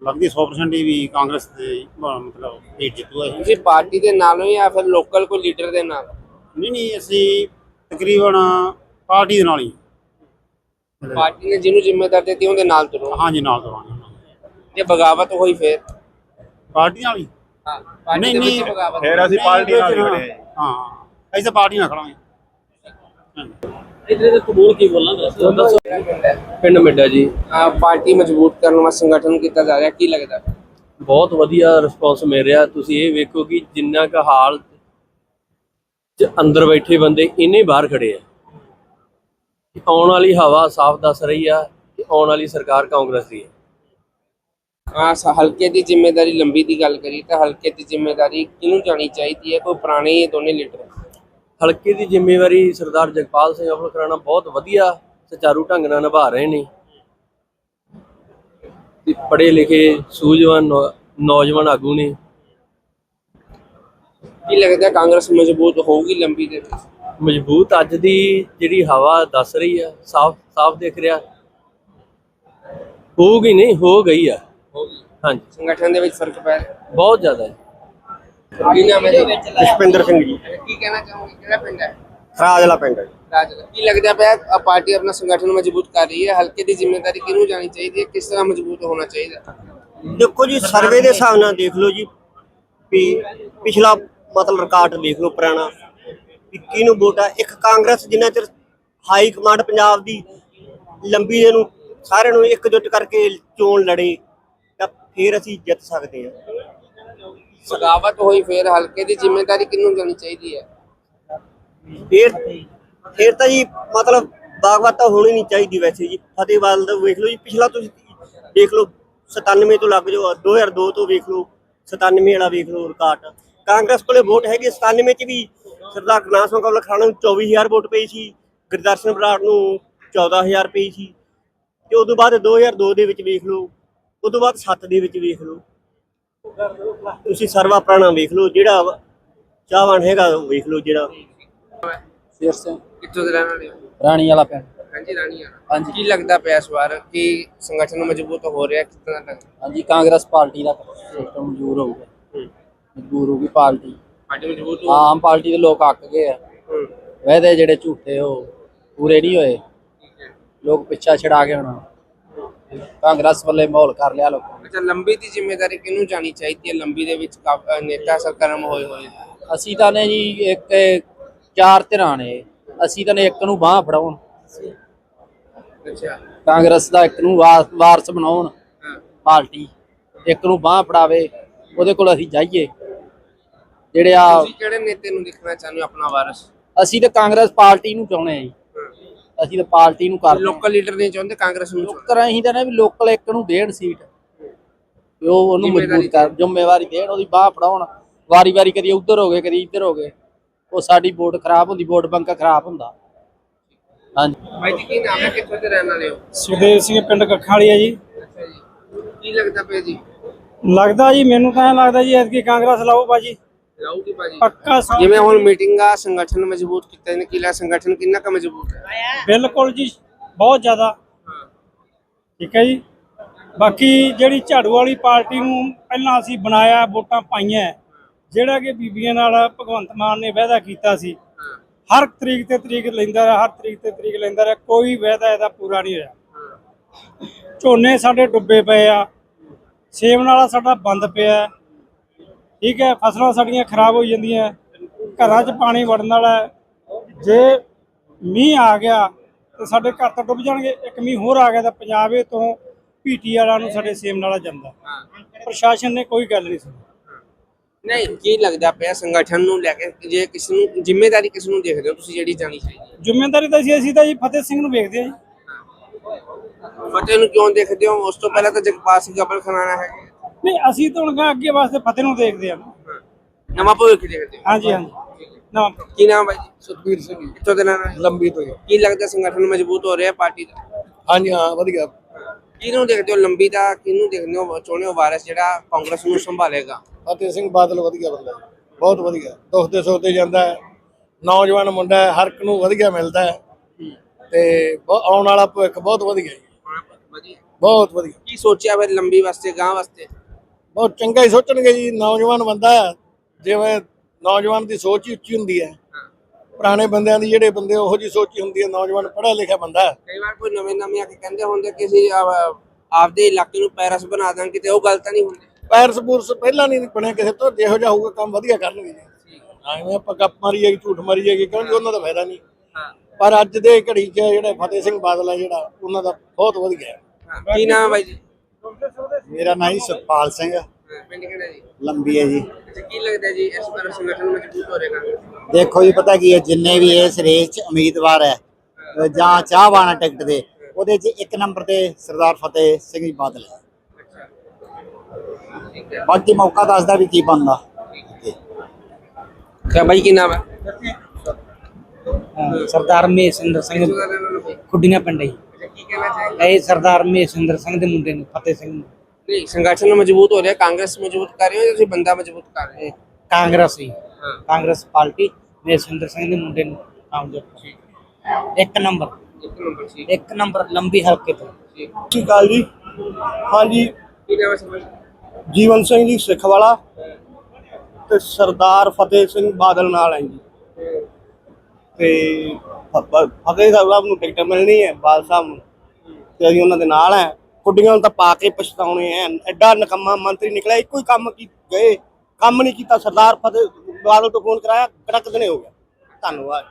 ਲੱਗਦੀ 100% ਹੀ ਵੀ ਕਾਂਗਰਸ ਦੇ ਮਤਲਬ ਲੀਡ ਜਿੱਤੂਗਾ ਇਹ। ਤੁਸੀਂ ਪਾਰਟੀ ਦੇ ਨਾਲ ਹੋ ਜਾਂ ਫਿਰ ਲੋਕਲ ਕੋਈ ਲੀਡਰ ਦੇ ਨਾਲ? ਨਹੀਂ ਨਹੀਂ ਅਸੀਂ ਤਕਰੀਬਨ ਪਾਰਟੀ ਦੇ ਨਾਲ ਹੀ। ਪਾਰਟੀ ਨੇ ਜਿਹਨੂੰ ਜ਼ਿੰਮੇਦਾਰ ਦਿੱਤੀ ਉਹਦੇ ਨਾਲ ਤੁਰੋ। ਹਾਂਜੀ ਨਾਲ ਦਵਾਂਗੇ ਜੇ ਬਗਾਵਤ ਹੋਈ ਫਿਰ? ਪਾਰਟੀ ਨਾਲ ਹੀ। ਹਾਂ ਪਾਰਟੀ ਦੇ ਵਿੱਚ ਬਗਾਵਤ ਫਿਰ ਅਸੀਂ ਪਾਰਟੀ ਨਾਲ ਹੀ ਹਾਂ, ਖੜੇ ਹਾਂ ਹਾਂ ਅਸੀਂ ਤਾਂ ਪਾਰਟੀ ਨਾਲ ਖੜਾਂਗੇ। ਇਧਰ ਤੇ ਕਬੂਲ ਕੀ ਬੋਲਣਾ ਦੱਸੋ ਪਿੰਡ ਮਿੱਡਾ। ਜੀ। ਆ ਪਾਰਟੀ ਮਜ਼ਬੂਤ ਕਰਨ ਵਾਸਤੇ ਸੰਗਠਨ ਕੀਤਾ ਜਾ ਰਿਹਾ ਕੀ ਲੱਗਦਾ? ਬਹੁਤ ਵਧੀਆ ਰਿਸਪੌਂਸ ਮਿਲ ਰਿਹਾ। ਤੁਸੀਂ ਇਹ ਵੇਖੋ ਕਿ ਜਿੰਨਾ ਕੁ ਹਾਲ ਚ ਅੰਦਰ ਬੈਠੇ ਬੰਦੇ ਇੰਨੇ ਬਾਹਰ ਖੜੇ ਆ। ਆਉਣ ਵਾਲੀ ਹਵਾ ਸਾਫ਼ ਦੱਸ ਰਹੀ ਆ ਕਿ ਆਉਣ ਵਾਲੀ ਸਰਕਾਰ ਕਾਂਗਰਸ ਦੀ ਹੈ ਆ ਹਲਕੇ ਦੀ ਜ਼ਿੰਮੇਵਾਰੀ ਲੰਬੀ ਦੀ ਗੱਲ ਕਰੀ ਤਾਂ ਹਲਕੇ ਦੀ ਜ਼ਿੰਮੇਵਾਰੀ ਕਿਹਨੂੰ ਜਾਣੀ ਚਾਹੀਦੀ ਹੈ? ਕੋਈ ਪੁਰਾਣੇ ਦੋਨੇ ਲੀਡਰ। ਹਲਕੇ ਦੀ ਜ਼ਿੰਮੇਵਾਰੀ ਸਰਦਾਰ ਜਗਪਾਲ ਸਿੰਘ ਅਮਲ ਕਰਾਣਾ ਬਹੁਤ ਵਧੀਆ ਸੁਚਾਰੂ ਢੰਗ ਨਾਲ ਨਿਭਾ ਰਹੇ ਨੇ। ਤੇ ਪੜ੍ਹੇ ਲਿਖੇ ਸੂਝਵਾਨ ਨੌਜਵਾਨ ਆਗੂ ਨੇ। ਕੀ ਲੱਗਦਾ ਕਾਂਗਰਸ ਮਜ਼ਬੂਤ ਹੋਊਗੀ ਲੰਬੀ ਦੇ ਵਿੱਚ? ਮਜ਼ਬੂਤ ਅੱਜ ਦੀ ਜਿਹੜੀ ਹਵਾ ਦੱਸ ਰਹੀ ਆ ਸਾਫ਼ ਸਾਫ਼ ਦਿਖ ਰਿਹਾ। ਹੋਊਗੀ ਨਹੀਂ ਹੋ ਗਈ ਆ। ਹਾਂਜੀ। ਸੰਗਠਨ ਦੇ ਵਿੱਚ ਫ਼ਰਕ ਪੈ ਰਿਹਾ। ਬਹੁਤ ਜ਼ਿਆਦਾ ਹੈ। ਕੀ ਨਾਮ ਹੈ ਜੀ? ਪੁਸ਼ਪਿੰਦਰ ਸਿੰਘ ਜੀ। ਕੀ ਕਹਿਣਾ ਚਾਹੋਗੇ ਕਿਹੜਾ ਪਿੰਡ ਹੈ? ਰਾਜਲਾ ਪਿੰਡ ਹੈ ਰਾਜਲਾ। ਕੀ ਲੱਗਦਾ ਪਿਆ ਆ ਪਾਰਟੀ ਆਪਣਾ ਸੰਗਠਨ ਮਜ਼ਬੂਤ ਕਰ ਰਹੀ ਹੈ? ਹਲਕੇ ਦੀ ਜ਼ਿੰਮੇਵਾਰੀ ਕਿਹਨੂੰ ਜਾਣੀ ਚਾਹੀਦੀ ਹੈ? ਕਿਸ ਤਰ੍ਹਾਂ ਮਜ਼ਬੂਤ ਹੋਣਾ ਚਾਹੀਦਾ? ਦੇਖੋ ਜੀ ਸਰਵੇ ਦੇ ਹਿਸਾਬ ਨਾਲ ਦੇਖ ਲਓ ਜੀ ਵੀ ਪਿਛਲਾ ਮਤਲਬ ਰਿਕਾਰਡ ਦੇਖ ਲਓ ਪੁਰਾਣਾ ਵੀ ਕਿਹਨੂੰ ਵੋਟ ਆ। ਇੱਕ ਕਾਂਗਰਸ ਜਿੰਨਾ ਚਿਰ ਹਾਈ ਕਮਾਂਡ ਪੰਜਾਬ ਦੀ ਲੰਬੀ ਦੇ ਨੂੰ ਸਾਰਿਆਂ ਨੂੰ ਇਕਜੁੱਟ ਕਰਕੇ ਚੋਣ ਲੜੇ ਤਾਂ ਫਿਰ ਅਸੀਂ ਜਿੱਤ ਸਕਦੇ ਹਾਂ। ਸਗਾਵਤ ਹੋਈ ਫਿਰ ਹਲਕੇ ਦੀ ਜ਼ਿੰਮੇਵਾਰੀ ਕਿਹਨੂੰ ਜਾਣੀ ਚਾਹੀਦੀ ਹੈ? ਫਿਰ ਫਿਰ ਤਾਂ ਜੀ ਮਤਲਬ ਬਾਗਵਤ ਤਾਂ ਹੋਣੀ ਨਹੀਂ ਚਾਹੀਦੀ ਵੈਸੇ ਜੀ। ਫਤਿਹਵਾਲ ਦਾ ਵੇਖ ਲਓ ਜੀ, ਪਿਛਲਾ ਤੁਸੀਂ ਦੇਖ ਲਓ 97 ਤੋਂ ਲੱਗ ਜਾਓ 2002 ਤੋਂ ਵੇਖ ਲਓ 97 ਵਾਲਾ ਵੇਖ ਲਓ ਰਿਕਾਰਡ। ਕਾਂਗਰਸ ਕੋਲੇ ਵੋਟ ਹੈਗੀ 97 ਚ ਵੀ ਸਰਦਾਰ ਗੁਰਨਾਮ ਸਿੰਘ ਕੌਲ ਖਾਣਾ ਨੂੰ 24000 ਵੋਟ ਪਈ ਸੀ, ਗੁਰਦਰਸ਼ਨ ਬਰਾੜ ਨੂੰ 14000 ਪਈ ਸੀ। ਤੇ ਉਦੋਂ ਬਾਅਦ 2002 ਦੇ ਵਿੱਚ ਵੇਖ ਲਓ, ਉਦੋਂ ਬਾਅਦ 7 ਦੇ ਵਿੱਚ ਵੇਖ ਲਓ। ਤੁਸੀਂ ਸਰਵਾ ਪ੍ਰਾਣਾ ਵੇਖ ਲਓ ਜਿਹੜਾ ਚਾਹਵਾਨ ਹੈਗਾ ਉਹ ਵੇਖ ਲਓ ਜਿਹੜਾ। ਸਿਰ ਸਿੰਘ। ਕਿੱਥੋਂ ਦੇ ਰਹਿਣ ਵਾਲੇ ਹੋ? ਰਾਣੀ ਵਾਲਾ ਪਿੰਡ। ਹਾਂਜੀ ਰਾਣੀ ਆ ਹਾਂਜੀ। ਕੀ ਲੱਗਦਾ ਪਿਆ ਇਸ ਵਾਰ ਕਿ ਸੰਗਠਨ ਮਜ਼ਬੂਤ ਹੋ ਰਿਹਾ ਕਿਸ ਤਰ੍ਹਾਂ ਲੱਗਦਾ? ਹਾਂਜੀ ਕਾਂਗਰਸ ਪਾਰਟੀ ਦਾ ਸਿਸਟਮ ਮਨਜ਼ੂਰ ਹੋਊਗਾ। ਮਜਬੂਰ ਹੋਊਗੀ ਪਾਰਟੀ। ਪਾਰਟੀ ਮਜ਼ਬੂਤ ਹੋ ਆਮ ਪਾਰਟੀ ਦੇ ਲੋਕ ਅੱਕ ਗਏ ਆ। ਹੂੰ। ਵੈਦੇ ਜਿਹੜੇ ਝੂਠੇ ਉਹ ਪੂਰੇ ਨਹੀਂ ਹੋਏ। ਲੋਕ ਪਿੱਛਾ ਛਡਾ ਕੇ ਹੁਣ ਕਾਂਗਰਸ ਵੱਲੇ ਮਾਹੌਲ ਕਰ ਲਿਆ ਲੋਕਾਂ ਅੱਛਾ ਲੰਬੀ ਦੀ ਜ਼ਿੰਮੇਵਾਰੀ ਕਿਹਨੂੰ ਜਾਣੀ ਚਾਹੀਦੀ ਹੈ? ਲੰਬੀ ਦੇ ਵਿੱਚ ਕਾਫ- ਅ, ਨੇਤਾ ਸਰਕਰਮ ਹੋਏ ਹੋਏ। ਨੇ। ਅਸੀਂ ਤਾਂ ਨੇ ਜੀ ਇੱਕ ਚਾਰ ਧਿਰਾਂ ਨੇ। ਅਸੀਂ ਤਾਂ ਨੇ ਇੱਕ ਨੂੰ ਬਾਹ ਫੜਾਉਣ। ਅੱਛਾ। ਕਾਂਗਰਸ ਦਾ ਇੱਕ ਨੂੰ ਵਾ- ਵਾਰਸ ਬਣਾਉਣ। ਹਾਂ। ਪਾਰਟੀ ਇੱਕ ਨੂੰ ਬਾਹ ਫੜਾਵੇ। ਉਹਦੇ ਕੋਲ ਅਸੀਂ ਜਾਈਏ। ਜਿਹੜੇ ਆ ਤੁਸੀਂ ਕਿਹੜੇ ਨੇਤੇ ਨੂੰ ਦੇਖਣਾ ਚਾਹੁੰਦੇ ਹੋ ਆਪਣਾ ਵਾਰਸ? ਅਸੀਂ ਤਾਂ ਕਾਂਗਰਸ ਪਾਰਟੀ ਨੂੰ ਚਾਹੁੰਦੇ ਆ ਜੀ। ਅਸੀਂ ਤਾਂ ਪਾਰਟੀ ਨੂੰ ਕਰਦੇ ਲੋਕਲ ਲੀਡਰ ਨਹੀਂ ਚਾਹੁੰਦੇ ਕਾਂਗਰਸ ਨੂੰ ਚਾਹੁੰਦੇ ਲੋਕਰ ਅਸੀਂ ਤਾਂ ਨਾ ਵੀ ਲੋਕਲ ਇੱਕ ਨੂੰ ਦੇਣ ਸੀਟ। ਵੀ ਉਹ ਉਹਨੂੰ ਮਜ਼ਬੂਤ ਕਰ ਜ਼ਿੰਮੇਵਾਰੀ ਦੇਣ ਉਹਦੀ ਬਾਹ ਫੜਾਉਣ। ਵਾਰੀ ਵਾਰੀ ਕਦੀ ਉੱਧਰ ਹੋ ਗਏ ਕਦੀ ਇੱਧਰ ਹੋ ਗਏ। ਉਹ ਸਾਡੀ ਵੋਟ ਖਰਾਬ ਹੁੰਦੀ ਵੋਟ ਬੰਕਾ ਖਰਾਬ ਹੁੰਦਾ। ਹਾਂਜੀ। ਭਾਈ ਜੀ ਕੀ ਨਾਮ ਹੈ? ਕਿੱਥੋਂ ਦੇ ਰਹਿਣ ਵਾਲੇ ਹੋ? ਸੁਖਦੇਵ ਸਿੰਘ ਪਿੰਡ ਕੱਖਾਂ ਵਾਲੀ ਹੈ ਜੀ। ਅੱਛਾ ਜੀ। ਕੀ ਲੱਗਦਾ ਪਿਆ ਜੀ? ਲੱਗਦਾ ਜੀ ਮੈਨੂੰ ਤਾਂ ਐਂ ਲੱਗਦਾ ਜੀ ਐਤਕੀ ਕਾਂਗਰਸ ਲਾਓ ਬਾਜੀ ਭਾਜੀ। ਪੱਕਾ ਜਿਵੇਂ ਹੁਣ ਮੀਟਿੰਗਾਂ ਸੰਗਠਨ ਮਜ਼ਬੂਤ ਕੀਤੇ ਨੇ ਕਿਲਾ ਸੰਗਠਨ ਕਿੰਨਾ ਕੁ ਮਜ਼ਬੂਤ ਹੈ? ਬਿਲਕੁਲ ਜੀ ਬਹੁਤ ਜ਼ਿਆਦਾ। ਠੀਕ ਹੈ ਜੀ? ਬਾਕੀ ਜਿਹੜੀ ਝਾੜੂ ਵਾਲੀ ਪਾਰਟੀ ਨੂੰ ਪਹਿਲਾਂ ਅਸੀਂ ਬਣਾਇਆ ਵੋਟਾਂ ਪਾਈਆਂ। ਜਿਹੜਾ ਕਿ ਬੀਬੀਆਂ ਨਾਲ ਭਗਵੰਤ ਮਾਨ ਨੇ ਵਾਅਦਾ ਕੀਤਾ ਸੀ। ਹਰ ਤਰੀਕ ਤੇ ਤਰੀਕ ਲੈਂਦਾ ਰਿਹਾ ਹਰ ਤਰੀਕ ਤੇ ਤਰੀਕ ਲੈਂਦਾ ਰਿਹਾ। ਕੋਈ ਵਾਅਦਾ ਇਹਦਾ ਪੂਰਾ ਨਹੀਂ ਹੋਇਆ। ਝੋਨੇ ਸਾਡੇ ਡੁੱਬੇ ਪਏ ਆ। ਸੇਬ ਨਾਲਾ ਸਾਡਾ ਬੰਦ ਪਿਆ। ਹੈ। ਠੀਕ ਹੈ ਫਸਲਾਂ ਸਾਡੀਆਂ ਖਰਾਬ ਹੋਈ ਜਾਂਦੀਆਂ ਘਰਾਂ 'ਚ ਪਾਣੀ ਵੜਨ ਵਾਲਾ ਹੈ। ਜੇ ਮੀਂਹ ਆ ਗਿਆ ਤੇ ਸਾਡੇ ਘਰ ਤਾਂ ਡੁੱਬ ਜਾਣਗੇ ਇੱਕ ਮੀਂਹ ਹੋਰ ਆ ਗਿਆ ਤਾਂ ਪੰਜਾਬ ਤੋਂ ਪੀਟੀ ਵਾਲਾ ਨੂੰ ਸਾਡੇ ਸੇਮ ਨਾਲਾ ਜਾਂਦਾ। ਪ੍ਰਸ਼ਾਸਨ ਨੇ ਕੋਈ ਗੱਲ ਨਹੀਂ ਸੁਣੀ। ਨਹੀਂ ਕੀ ਲੱਗਦਾ ਪਿਆ ਸੰਗਠਨ ਨੂੰ ਲੈ ਕੇ? ਜੇ ਕਿਸ ਨੂੰ ਜ਼ਿੰਮੇਵਾਰੀ ਕਿਸ ਨੂੰ ਦੇਖਦੇ ਹੋ ਤੁਸੀਂ ਜਿਹੜੀ ਜਾਣੀ ਚਾਹੀਦੀ ਹੈ? ਜ਼ਿੰਮੇਵਾਰੀ ਤਾਂ ਅਸੀਂ ਅਸੀਂ ਤਾਂ ਜੀ ਫਤਿਹ ਸਿੰਘ ਨੂੰ ਵੇਖਦੇ ਹਾਂ ਜੀ। ਫਤਿਹ ਨੂੰ ਕਿਉਂ ਦੇਖਦੇ ਹੋ? ਉਸ ਤੋਂ ਪਹਿਲਾਂ ਤਾਂ ਜਗਪਾਲ ਸਿੰਘ ਅਬਲ ਖਨਾਣਾ ਹੈ ਨਹੀਂ ਅਸੀਂ ਤਾਂ ਹੁਣ ਅੱਗੇ ਵਾਸਤੇ ਫਤਿਹ ਨੂੰ ਦੇਖਦੇ ਹਾਂ। ਨਵਾਂ ਭਵਿੱਖ ਦੇਖਦੇ ਹੋ। ਹਾਂਜੀ ਹਾਂਜੀ। ਨਾ ਕੀ ਨਾਮ ਹੈ ਜੀ? ਸੁਖਬੀਰ ਸਿੰਘ ਕਿੱਥੋਂ ਦੇ ਵਾਲੇ? ਲੰਬੀ ਤੋਂ ਕੀ ਲੱਗਦਾ ਸੰਗਠਨ ਮਜ਼ਬੂਤ ਹੋ ਰਿਹਾ ਪਾਰਟੀ ਦਾ? ਹਾਂਜੀ ਹਾਂ ਵਧੀਆ। ਕਿਹਨੂੰ ਦੇਖਦੇ ਹੋ? ਲੰਬੀ ਦਾ ਕਿਹਨੂੰ ਦੇਖਦੇ ਹੋ? ਹੋ ਵਾਰਸ ਜਿਹੜਾ ਕਾਂਗਰਸ ਨੂੰ ਸੰਭਾਲੇਗਾ? ਫਤਿਹ ਸਿੰਘ ਬਾਦਲ ਵਧੀਆ ਬੰਦਾ ਹੈ, ਬਹੁਤ ਵਧੀਆ। ਦੁੱਖ ਦੇ ਸੋਤੇ ਜਾਂਦਾ ਨੌਜਵਾਨ ਮੁੰਡਾ ਹੈ ਹਰ ਇੱਕ ਨੂੰ ਵਧੀਆ ਮਿਲਦਾ ਹੈ। ਤੇ ਆਉਣ ਵਾਲਾ ਭਵਿੱਖ ਬਹੁਤ ਵਧੀਆ ਹੈ ਵਧੀਆ। ਬਹੁਤ ਵਧੀਆ। ਕੀ ਸੋਚਿਆ ਫਿਰ ਲੰਬੀ ਵਾਸਤੇ ਗਾਂ ਵਾਸਤੇ? ਬਹੁਤ ਚੰਗਾ ਹੀ ਸੋਚਣਗੇ ਜੀ ਨੌਜਵਾਨ ਬੰਦਾ ਹੈ, ਜਿਵੇਂ ਨੌਜਵਾਨ ਦੀ ਸੋਚ ਹੀ ਉੱਚੀ ਹੁੰਦੀ ਹੈ। ਪੁਰਾਣੇ ਬੰਦਿਆਂ ਦੀ ਜਿਹੜੇ ਬੰਦੇ ਉਹੋ ਜੀ ਸੋਚੀ ਹੁੰਦੀ ਹੈ ਨੌਜਵਾਨ ਪੜ੍ਹਿਆ ਲਿਖਿਆ ਬੰਦਾ ਹੈ। ਕਈ ਵਾਰ ਕੋਈ ਨਵੇਂ ਨਵੇਂ ਆ ਕੇ ਕਹਿੰਦੇ ਹੁੰਦੇ ਕਿ ਅਸੀਂ ਆਪਦੇ ਇਲਾਕੇ ਨੂੰ ਪੈਰਸ ਬਣਾ ਦਾਂਗੇ ਤੇ ਉਹ ਗੱਲ ਤਾਂ ਨਹੀਂ ਹੁੰਦੀ। ਪੈਰਸ ਪੂਰਸ ਪਹਿਲਾਂ ਨਹੀਂ ਬਣਿਆ ਕਿਸੇ ਤੋਂ ਜਿਹੋ ਜਿਹਾ ਹੋਊਗਾ ਕੰਮ ਵਧੀਆ ਕਰਨਗੇ ਜੀ। ਐਵੇਂ ਆਪਾਂ ਗੱਪ ਮਾਰੀ ਜਾਏਗੀ ਝੂਠ ਮਾਰੀ ਜਾਏਗੀ ਕਿਉਂਕਿ ਉਹਨਾਂ ਦਾ ਫਾਇਦਾ ਨਹੀਂ। ਪਰ ਅੱਜ ਦੇ ਘੜੀ 'ਚ ਜਿਹੜੇ ਫਤਿਹ ਸਿੰਘ ਬਾਦਲ ਹੈ ਜਿਹੜਾ ਉਹਨਾਂ ਦਾ ਬਹੁਤ ਵਧੀਆ ਹੈ ਕੀ ਨਾਮ ਹੈ ਬਾਈ ਜੀ? ਮੇਰਾ ਨਾਮ ਜੀ ਸੁਖਪਾਲ ਸਿੰਘ। ਪਿੰਡ ਕਿਹੜਾ ਜੀ? ਲੰਬੀ ਹੈ ਜੀ। ਅੱਛਾ ਕੀ ਲੱਗਦਾ ਜੀ ਇਸ ਵਾਰ ਸੰਗਠਨ ਮਜ਼ਬੂਤ ਹੋ ਰਿਹਾ ਦੇਖੋ ਜੀ ਪਤਾ ਕੀ ਹੈ ਜਿੰਨੇ ਵੀ ਇਸ ਰੇਸ 'ਚ ਉਮੀਦਵਾਰ ਹੈ ਜਾਂ ਚਾਹਵਾਨ ਹੈ ਟਿਕਟ ਦੇ ਉਹਦੇ 'ਚ ਇੱਕ ਨੰਬਰ ਤੇ ਸਰਦਾਰ ਫਤਿਹ ਸਿੰਘ ਜੀ ਬਾਦਲ ਹੈ। ਬਾਕੀ ਮੌਕਾ ਦੱਸਦਾ ਵੀ ਕੀ ਬਣਦਾ। ਕਿਆ ਬਾਈ ਕੀ ਨਾਮ ਹੈ? ਹਾਂ, ਸਰਦਾਰ ਮਹੇਸ਼ਿੰਦਰ ਸਿੰਘ ਖੁੱਡੀਆਂ ਪਿੰਡ ਜੀ। ਕੀ ਕਹਿਣਾ ਚਾਹੀਦਾ ਇਹ ਸਰਦਾਰ ਮਹੇਸ਼ਿੰਦਰ ਸਿੰਘ ਦੇ ਮੁੰਡੇ ਨੇ ਫਤਿਹ ਸਿੰਘ ਨੂੰ। ਨਹੀਂ ਸੰਗਠਨ ਮਜ਼ਬੂਤ ਹੋ ਰਿਹਾ ਕਾਂਗਰਸ ਮਜ਼ਬੂਤ ਕਰ ਰਹੀ ਹੋ ਜਾਂ ਤੁਸੀਂ ਬੰਦਾ ਮਜ਼ਬੂਤ ਕਰ ਰਹੇ ਹੋ? ਕਾਂਗਰਸ ਹੀ। ਕਾਂਗਰਸ ਪਾਰਟੀ ਮਹੇਸ਼ਿੰਦਰ ਸਿੰਘ ਦੇ ਮੁੰਡੇ ਨੂੰ ਕਾਮਯਾਬ ਇੱਕ ਨੰਬਰ। ਇੱਕ ਨੰਬਰ ਸੀ ਇੱਕ ਨੰਬਰ ਲੰਬੀ ਹਲਕੇ ਤੋਂ। ਸਤਿ ਸ਼੍ਰੀ ਅਕਾਲ ਜੀ। ਹਾਂਜੀ। ਕੀ ਨਾਮ ਹੈ ਸਮਝ ਜੀਵਨ ਸਿੰਘ ਜੀ ਸਿੱਖ ਵਾਲਾ ਤੇ ਸਰਦਾਰ ਫਤਿਹ ਸਿੰਘ ਬਾਦਲ ਨਾਲ ਹੈ ਜੀ। ਤੇ ਫ- ਫ- ਫਤਿਹ ਸਾਹਿਬ ਨੂੰ ਟਿਕਟ ਮਿਲਣੀ ਹੈ ਬਾਦਲ ਸਾਹਿਬ ਨੂੰ। ਤੇ ਅਸੀਂ ਉਹਨਾਂ ਦੇ ਨਾਲ ਹੈ ਕੁੱਡੀਆਂ ਨੂੰ ਤਾਂ ਪਾ ਕੇ ਪਛਤਾਉਣੇ ਐ ਐਡਾ ਨਕਮਾ ਮੰਤਰੀ ਨਿਕਲਿਆ ਇੱਕੋ ਹੀ ਕੰਮ ਕੀ ਗਏ। ਕੰਮ ਨਹੀਂ ਕੀਤਾ ਸਰਦਾਰ ਫਤਿਹ ਬਾਦਲ ਤੋਂ ਫੋਨ ਕਰਾਇਆ ਕੜਕ ਦਿਨੇ ਹੋ ਗਿਆ। ਧੰਨਵਾਦ।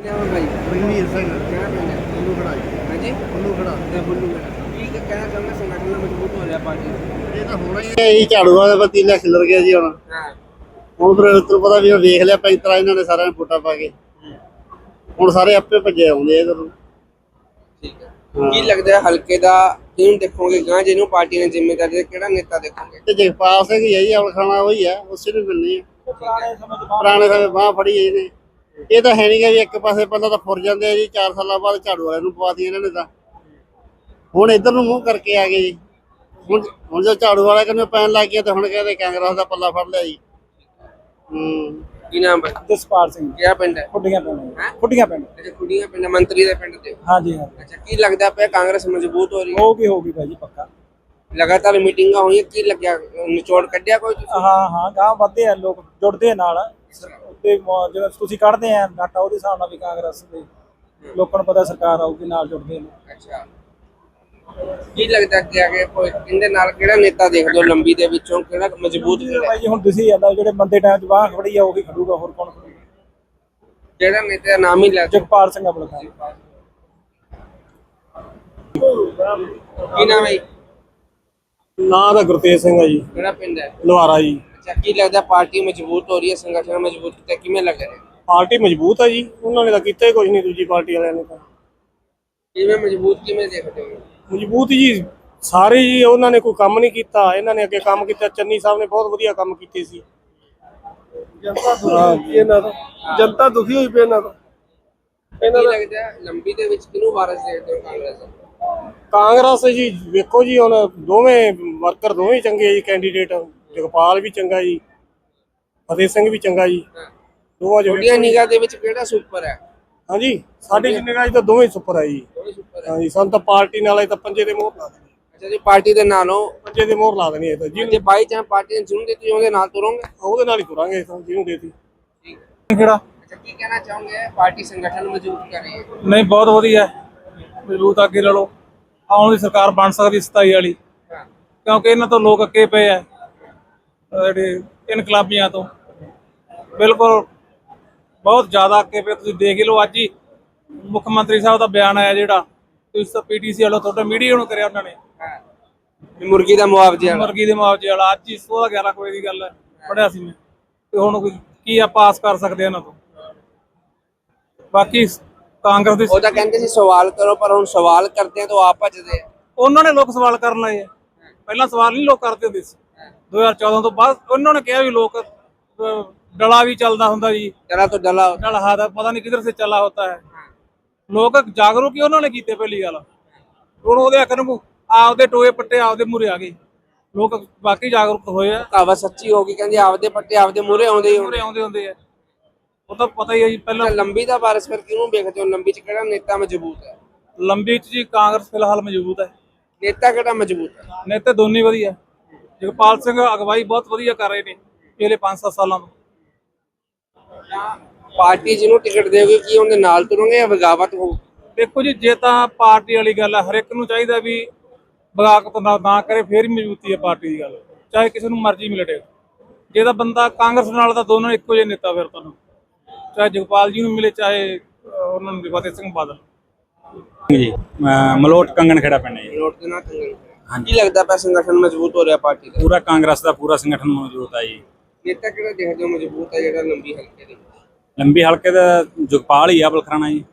ਰਣਵੀਰ ਸਿੰਘ ਕਿਹੜਾ ਪਿੰਡ ਹੈ? ਬੁੱਲੂ ਖੜਾ ਹਾਂਜੀ? ਬੁੱਲੂ ਖੜਾ। ਤੇ ਬੁੱਲੂ ਖੜਾ। ਕੀ ਕਹਿਣਾ ਚਾਹੁੰਦੇ ਸੰਗਠਨ ਮਜ਼ਬੂਤ ਹੋ ਰਿਹਾ ਪਾਰਟੀ ਇਹ ਤਾਂ ਹੋਣਾ ਹੀ ਹੈ। ਇਹੀ ਝਾੜੂ ਵਾਲਾ ਪਤੀਲਾ ਖਿਲਰ ਗਿਆ ਜੀ ਹੁਣ। ਹਾਂ। ਹੁਣ ਫਿਰ ਤੁਹਾਨੂੰ ਪਤਾ ਵੀ ਉਹ ਵੇਖ ਲਿਆ ਪੈਂਤਰਾ ਇਹਨਾਂ ਨੇ ਸਾਰਿਆਂ ਨੇ ਫੋਟਾ ਪਾ ਕੇ। ਹੁਣ ਸਾਰੇ ਆਪੇ ਭੱਜੇ ਆਉਂਦੇ ਆ ਇਧਰ ਠੀਕ ਹੈ। ਕੀ ਲੱਗਦਾ ਹੈ ਹਲਕੇ ਦਾ ਕਿਹਨੂੰ ਦੇਖੋਗੇ ਗਾਂ ਜਿਹਨੂੰ ਪਾਰਟੀ ਨੇ ਜ਼ਿੰਮੇਵਾਰੀ ਦੇ ਕਿਹੜਾ ਨੇਤਾ ਦੇਖੋਗੇ? ਤੇ ਜਗਪਾਲ ਸਿੰਘ ਹੀ ਹੈ ਜੀ ਖਾਣਾ ਉਹੀ ਆ ਉਸੇ ਨੂੰ ਮਿਲਣੀ ਆ। ਪੁਰਾਣੇ ਸਮੇਂ ਬਾਹ ਫੜੀ ਹੈ ਇਹਨੇ। ਇਹ ਤਾਂ ਹੈ ਨਹੀਂ ਵੀ ਇੱਕ ਪਾਸੇ ਪਹਿਲਾਂ ਤਾਂ ਫੁਰ ਜਾਂਦੇ ਆ ਜੀ 4 ਸਾਲਾਂ ਬਾਅਦ ਝਾੜੂ ਵਾਲਿਆਂ ਨੂੰ ਪਵਾਤੀਆਂ ਇਹਨਾਂ ਨੇ ਤਾਂ। ਹੁਣ ਇੱਧਰ ਨੂੰ ਮੂੰਹ ਕਰਕੇ ਆ ਗਏ ਜੀ। ਹੁਣ ਹੁਣ ਜੇ ਝਾੜੂ ਵਾਲਾ ਕਹਿੰਦੇ ਪੈਣ ਲੱਗ ਗਿਆ ਤੇ ਹੁਣ ਕਹਿੰਦੇ ਕਾਂਗਰਸ ਦਾ ਪੱਲਾ ਫੜ ਲਿਆ ਜੀ। ਹੂੰ। ਕੀ ਨਾਮ ਹੈ? ਜਸਪਾਲ ਸਿੰਘ। ਕਿਹੜਾ ਪਿੰਡ ਹੈ? ਖੁੱਡੀਆਂ ਪਿੰਡ। ਹੈਂ? ਖੁੱਡੀਆਂ ਪਿੰਡ। ਅੱਛਾ ਕੁੜੀਆਂ ਪਿੰਡ ਮੰਤਰੀ ਦੇ ਪਿੰਡ ਤੇ? ਹਾਂਜੀ ਹਾਂ ਅੱਛਾ ਕੀ ਲੱਗਦਾ ਪਿਆ ਕਾਂਗਰਸ ਮਜ਼ਬੂਤ ਹੋ ਰਹੀ ਹੈ? ਹੋਊਗੀ ਹੋਊਗੀ ਭਾਈ ਜੀ ਪੱਕਾ। ਲਗਾਤਾਰ ਮੀਟਿੰਗਾਂ ਹੋਈਆਂ ਕੀ ਲੱਗਿਆ? ਨਿਚੋੜ ਕੱਢਿਆ ਕੋਈ ਤੁਸੀਂ? ਹਾਂ ਹਾਂ ਗਾਂ ਵੱਧਦੇ ਆ ਲੋਕ ਜੁੜਦੇ ਆ ਨਾਲ। ਤੇ ਮ- ਤੁਸੀਂ ਕੱਢਦੇ ਆ ਡਾਟਾ ਉਹਦੇ ਹਿਸਾਬ ਨਾਲ ਵੀ ਕਾਂਗਰਸ ਦੇ ਲੋਕਾਂ ਨੂੰ ਪਤਾ ਸਰਕਾਰ ਆਊਗੀ ਨਾਲ ਜੁੜਦੇ ਨੇ। ਅੱਛਾ। ਕੀ ਲੱਗਦਾ ਕਿ ਆਗੇ ਕੋਈ ਇਹਦੇ ਨਾਲ ਕਿਹੜਾ ਨੇਤਾ ਦੇਖਦੇ ਹੋ ਲੰਬੀ ਦੇ ਵਿੱਚੋਂ ਕਿਹੜਾ ਮਜ਼ਬੂਤ ਖੜਾ ਭਾਈ ਜੀ ਹੁਣ ਤੁਸੀਂ ਜਾਂਦਾ ਜਿਹੜੇ ਬੰਦੇ ਟਾਈਮ 'ਚ ਬਾਹ ਖੜੀ ਆ ਉਹ ਵੀ ਖੜੂਗਾ ਹੋਰ ਕੌਣ ਖੜੂਗਾ? ਕਿਹੜਾ ਨੇਤਾ ਦਾ ਨਾਮ ਹੀ ਲੈ ਦਿਓ। ਜਗਪਾਲ ਸਿੰਘ ਅਬਲ ਖਾਨ ਕੀ ਨਾਮ ਹੈ ਨਾਂ ਦਾ ਗੁਰਤੇਜ ਸਿੰਘ ਹੈ ਜੀ। ਕਿਹੜਾ ਪਿੰਡ ਹੈ? ਲੁਹਾਰਾ ਜੀ। ਅੱਛਾ ਕੀ ਲੱਗਦਾ ਪਾਰਟੀ ਮਜ਼ਬੂਤ ਹੋ ਰਹੀ ਹੈ ਸੰਗਠਨ ਮਜ਼ਬੂਤ ਕੀਤਾ ਕਿਵੇਂ ਲੱਗ ਰਿਹਾ? ਪਾਰਟੀ ਮਜ਼ਬੂਤ ਹੈ ਜੀ ਉਹਨਾਂ ਨੇ ਤਾਂ ਕੀਤਾ ਹੀ ਕੁਝ ਨਹੀਂ ਦੂਜੀ ਪਾਰਟੀ ਵਾਲਿਆਂ ਨੇ ਤਾਂ। ਕਿਵੇਂ ਮਜ਼ਬੂਤ ਕਿਵੇਂ ਦੇਖਦੇ ਹੋ? ਮਜ਼ਬੂਤ ਜੀ ਸਾਰੇ ਜੀ ਉਹਨਾਂ ਨੇ ਕੋਈ ਕੰਮ ਨਹੀਂ ਕੀਤਾ। ਇਹਨਾਂ ਨੇ ਅੱਗੇ ਕੰਮ ਕੀਤਾ। ਚੰਨੀ ਸਾਹਿਬ ਨੇ ਬਹੁਤ ਵਧੀਆ ਕੰਮ ਕੀਤੇ ਸੀ। ਜਨਤਾ ਦੁਖੀ ਇਹਨਾਂ ਤੋਂ। ਜਨਤਾ ਦੁਖੀ ਹੋਈ ਪਈ ਇਹਨਾਂ ਤੋਂ। ਕੀ ਲੱਗਦਾ ਹੈ, ਲੰਬੀ ਦੇ ਵਿੱਚ ਕਿਹਨੂੰ ਵਾਰਸ ਦੇਖਦੇ ਹੋ ਕਾਂਗਰਸ? ਦਾ? ਕਾਂਗਰਸ ਜੀ ਵੇਖੋ ਜੀ ਹੁਣ ਦੋਵੇਂ ਵਰਕਰ ਦੋਵੇਂ ਚੰਗੇ ਜੀ ਕੈਂਡੀਡੇਟ ਜਗਪਾਲ ਵੀ ਚੰਗਾ ਜੀ ਫਤਿਹ ਸਿੰਘ ਵੀ ਚੰਗਾ ਜੀ। ਦੋਵਾਂ ਜੋ। ਨਿਗਾਹ ਦੇ ਵਿੱਚ ਕਿਹੜਾ ਸੁਪਰ ਹੈ? ਹਾਂਜੀ ਸਾਡੀ ਨਿਗਾਹ 'ਚ ਤਾਂ ਦੋਵੇਂ ਸੁਪਰ ਆ ਜੀ। ਦੋਵੇਂ ਹਾਂਜੀ ਸਾਨੂੰ ਤਾਂ ਪਾਰਟੀ ਨਾਲ ਇਹ ਤਾਂ ਪੰਜੇ ਦੇ ਮੋਹਰ ਲਾ ਦੇਣੀ। ਅੱਛਾ ਜੀ ਪਾਰਟੀ ਦੇ ਨਾਲੋਂ ਪੰਜੇ ਦੇ ਮੋਹਰ ਲਾ ਦੇਣੀ ਇਹ ਤਾਂ ਜੀ ਜੇ ਬਾਈ ਚਾਂਸ ਪਾਰਟੀ ਨੇ ਜਿਹਨੂੰ ਦਿੱਤੀ ਉਹਦੇ ਨਾਲ ਤੁਰੋਗੇ? ਉਹਦੇ ਨਾਲ ਹੀ ਤੁਰਾਂਗੇ ਇਹ ਤਾਂ ਜਿਹਨੂੰ ਦੇਤੀ। ਕਿਹੜਾ? ਅੱਛਾ ਕੀ ਕਹਿਣਾ ਚਾਹੋਗੇ? ਪਾਰਟੀ ਸੰਗਠਨ ਮਜ਼ਬੂਤ ਕਰ ਰਹੀ ਹੈ। ਨਹੀਂ ਬਹੁਤ ਵਧੀਆ ਮਜ਼ਬੂਤ ਅੱਗੇ ਲੈ ਲਓ। ਆਉਣ ਦੀ ਸਰਕਾਰ ਬਣ ਸਕਦੀ 27 ਵਾਲੀ। ਕਿਉਂਕਿ ਇਹਨਾਂ ਤੋਂ ਲੋਕ ਅੱਕੇ ਪਏ ਆ ਅਹ ਜਿਹੜੇ ਇਨਕਲਾਬੀਆਂ ਤੋਂ। ਬਿਲਕੁਲ ਬਹੁਤ ਜ਼ਿਆਦਾ ਅੱਕੇ ਪਏ। ਤੁਸੀਂ ਦੇਖ ਹੀ ਲਓ ਅੱਜ ਹੀ ਮੁੱਖ ਮੰਤਰੀ ਸਾਹਿਬ ਦਾ ਬਿਆਨ ਆਇਆ ਜਿਹੜਾ। ਤੁਸੀਂ ਤਾਂ ਪੀਟੀਸੀ ਵਾਲੋ ਤੁਹਾਡਾ ਮੀਡੀਆ ਨੂੰ ਕਰਿਆ ਉਹਨਾਂ ਨੇ। ਵੀ ਮੁਰਗੀ ਦਾ ਮੁਆਵਜ਼ੇ ਵਾਲਾ। ਮੁਰਗੀ ਦੇ ਮੁਆਵਜ਼ੇ ਵਾਲਾ। ਅੱਜ ਹੀ 16 11 ਕੋਈ ਦੀ ਗੱਲ ਹੈ। ਪੜਿਆ ਸੀ ਮੈਂ। ਤੇ ਹੁਣ ਕੋਈ ਕੀ ਆਪਾਂ ਆਸ ਕਰ ਸਕਦੇ ਹਾਂ ਇਹਨਾਂ ਤੋਂ। ਬਾਕੀ ਕਾਂਗਰਸ ਦੀ ਉਹ ਤਾਂ ਕਹਿੰਦੇ ਸੀ ਸਵਾਲ ਕਰੋ ਪਰ ਹੁਣ ਸਵਾਲ ਕਰਦੇ ਆ ਤਾਂ ਆਪ ਭੱਜਦੇ ਆ। ਉਹਨਾਂ ਨੇ ਲੋਕ ਸਵਾਲ ਕਰਨ ਲਏ ਆ। ਪਹਿਲਾਂ ਸਵਾਲ ਨਹੀਂ ਲੋਕ ਕਰਦੇ ਹੁੰਦੇ ਸੀ। 2014 ਤੋਂ ਬਾਅਦ ਉਹਨਾਂ ਨੇ ਕਿਹਾ ਵੀ ਲੋਕ ਡਲਾ ਵੀ ਚੱਲਦਾ ਹੁੰਦਾ ਜੀ। ਡਲਾ ਤੋਂ ਡਲਾ। ਡਲਾ ਹਾਦਾ ਪਤਾ ਨਹੀਂ ਕਿਧਰ ਸੇ ਚੱਲਾ ਹੋਤਾ ਹੈ। ਲੋਕ ਜਾਗਰੂਕ ਹੀ ਉਹਨਾਂ ਨੇ ਕੀਤੇ ਪਹਿਲੀ ਗੱਲ। ਹੁਣ ਉਹਦੇ ਅਕਰ ਨੂੰ ਆਪਦੇ ਟੋਏ ਪੱਟੇ ਆਪਦੇ ਮੂਰੇ ਆ ਗਏ। ਲੋਕ ਬਾਕੀ ਜਾਗਰੂਕ ਹੋਏ ਆ। ਕਹਾਵਤ ਸੱਚੀ ਹੋ ਗਈ ਕਹਿੰਦੇ ਆਪਦੇ ਪੱਟੇ ਆਪਦੇ ਮੂਹਰੇ ਆਉਂਦੇ ਹੀ ਮੂਰੇ ਆਉਂਦੇ ਹੁੰਦੇ ਆ। ਉਹ ਤਾਂ ਪਤਾ ਹੀ ਹੈ ਜੀ ਪਹਿਲਾਂ ਲੰਬੀ ਦਾ ਵਾਰਸ ਫਿਰ ਕਿਹਨੂੰ ਵੇਖਦੇ ਹੋ? ਲੰਬੀ ਚ ਕਿਹੜਾ ਨੇਤਾ ਮਜ਼ਬੂਤ ਹੈ? ਲੰਬੀ ਚ ਜੀ ਕਾਂਗਰਸ ਫਿਲਹਾਲ ਮਜ਼ਬੂਤ ਹੈ। ਨੇਤਾ ਕਿਹੜਾ ਮਜ਼ਬੂਤ ਹੈ? ਨੇਤੇ ਦੋਨੇ ਵਧੀਆ। ਜਗਪਾਲ ਸਿੰਘ ਅਗਵਾਈ ਬਹੁਤ ਵਧੀਆ ਕਰ ਰਹੇ ਨੇ ਪਿਛਲੇ 5-7 ਸਾਲਾਂ ਤੋਂ ਪਾਰਟੀ ਜਿਹਨੂੰ ਟਿਕਟ ਦੇਓਗੇ ਕੀ ਉਹਦੇ ਨਾਲ ਤੁਰੋਗੇ ਜਾਂ ਬਗਾਵਤ ਹੋ ਦੇਖੋ ਜੀ ਜੇ ਤਾਂ ਪਾਰਟੀ ਵਾਲੀ ਗੱਲ ਹੈ ਹਰ ਇੱਕ ਨੂੰ ਚਾਹੀਦਾ ਵੀ ਬਗਾਵਤ ਨਾ ਨਾ ਕਰੇ ਫੇਰ ਹੀ ਮਜ਼ਬੂਤੀ ਹੈ ਪਾਰਟੀ ਦੀ ਗੱਲ। ਚਾਹੇ ਕਿਸੇ ਨੂੰ ਮਰਜ਼ੀ ਮਿਲਟੇ। ਜੇ ਤਾਂ ਬੰਦਾ ਕਾਂਗਰਸ ਨਾਲ ਤਾਂ ਦੋਨੋਂ ਇੱਕੋ ਜਿਹੇ ਨੇਤਾ ਫਿਰ ਤੁਹਾਨੂੰ। ਚਾਹੇ ਜਗਪਾਲ ਜੀ ਨੂੰ ਮਿਲੇ ਚਾਹੇ ਉਹਨਾਂ ਨੂੰ ਫਤਿਹ ਸਿੰਘ ਬਾਦਲ। ਜੀ ਮਲੋਟ ਕੰਗਣ ਖੇੜਾ ਪਿੰਡ ਜੀ। ਨੋਟ ਦੇ ਨਾਲ ਕੰਗਣ ਕੀ ਲੱਗਦਾ ਪਿਆ ਸੰਗਠਨ ਮਜ਼ਬੂਤ ਹੋ ਰਿਹਾ ਪਾਰਟੀ ਦਾ? ਪੂਰਾ ਕਾਂਗਰਸ ਦਾ ਪੂਰਾ ਸੰਗਠਨ ਮੌਜੂਦ ਹੈ ਜੀ। ਨੇਤਾ ਕਿਹੜਾ ਦੇਖਦੇ ਹੋ ਮਜ਼ਬੂਤ ਹੈ ਜਿਹੜਾ ਲੰਬੀ ਹਲਕੇ ਦੇ? ਲੰਬੀ ਹਲਕੇ ਦਾ ਜਗਪਾਲ ਹੀ ਆ ਬਲਖਰਾਣਾ ਜੀ।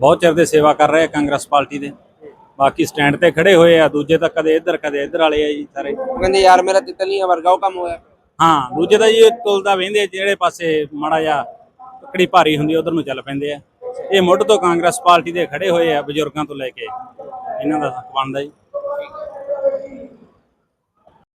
ਬਹੁਤ ਚਿਰ ਦੇ ਸੇਵਾ ਕਰ ਰਹੇ ਆ ਕਾਂਗਰਸ ਪਾਰਟੀ ਦੇ। ਬਾਕੀ ਸਟੈਂਡ ਤੇ ਖੜੇ ਹੋਏ ਆ ਦੂਜੇ ਤਾਂ ਕਦੇ ਇੱਧਰ ਕਦੇ ਇੱਧਰ ਵਾਲੇ ਆ ਜੀ ਸਾਰੇ। ਕਹਿੰਦੇ ਯਾਰ ਮੇਰਾ ਤਿਤਲੀਆਂ ਵਰਗਾ ਉਹ ਕੰਮ ਹੋਇਆ। ਹਾਂ ਦੂਜੇ ਤਾਂ ਜੀ ਤੁਲਦਾ ਵਹਿੰਦੇ ਜਿਹੜੇ ਪਾਸੇ ਮਾੜਾ ਜਾ ਤਕੜੀ ਭਾਰੀ ਹੁੰਦੀ ਉਧਰ ਨੂੰ ਚੱਲ ਪੈਂਦੇ ਆ। ਇਹ ਮੁੱਢ ਤੋਂ ਕਾਂਗਰਸ ਪਾਰਟੀ ਦੇ ਖੜੇ ਹੋਏ ਆ ਬਜ਼ੁਰਗਾਂ ਤੋਂ ਲੈ ਕੇ। ਇਹਨਾਂ ਦਾ ਹੱਕ ਬਣਦਾ ਜੀ।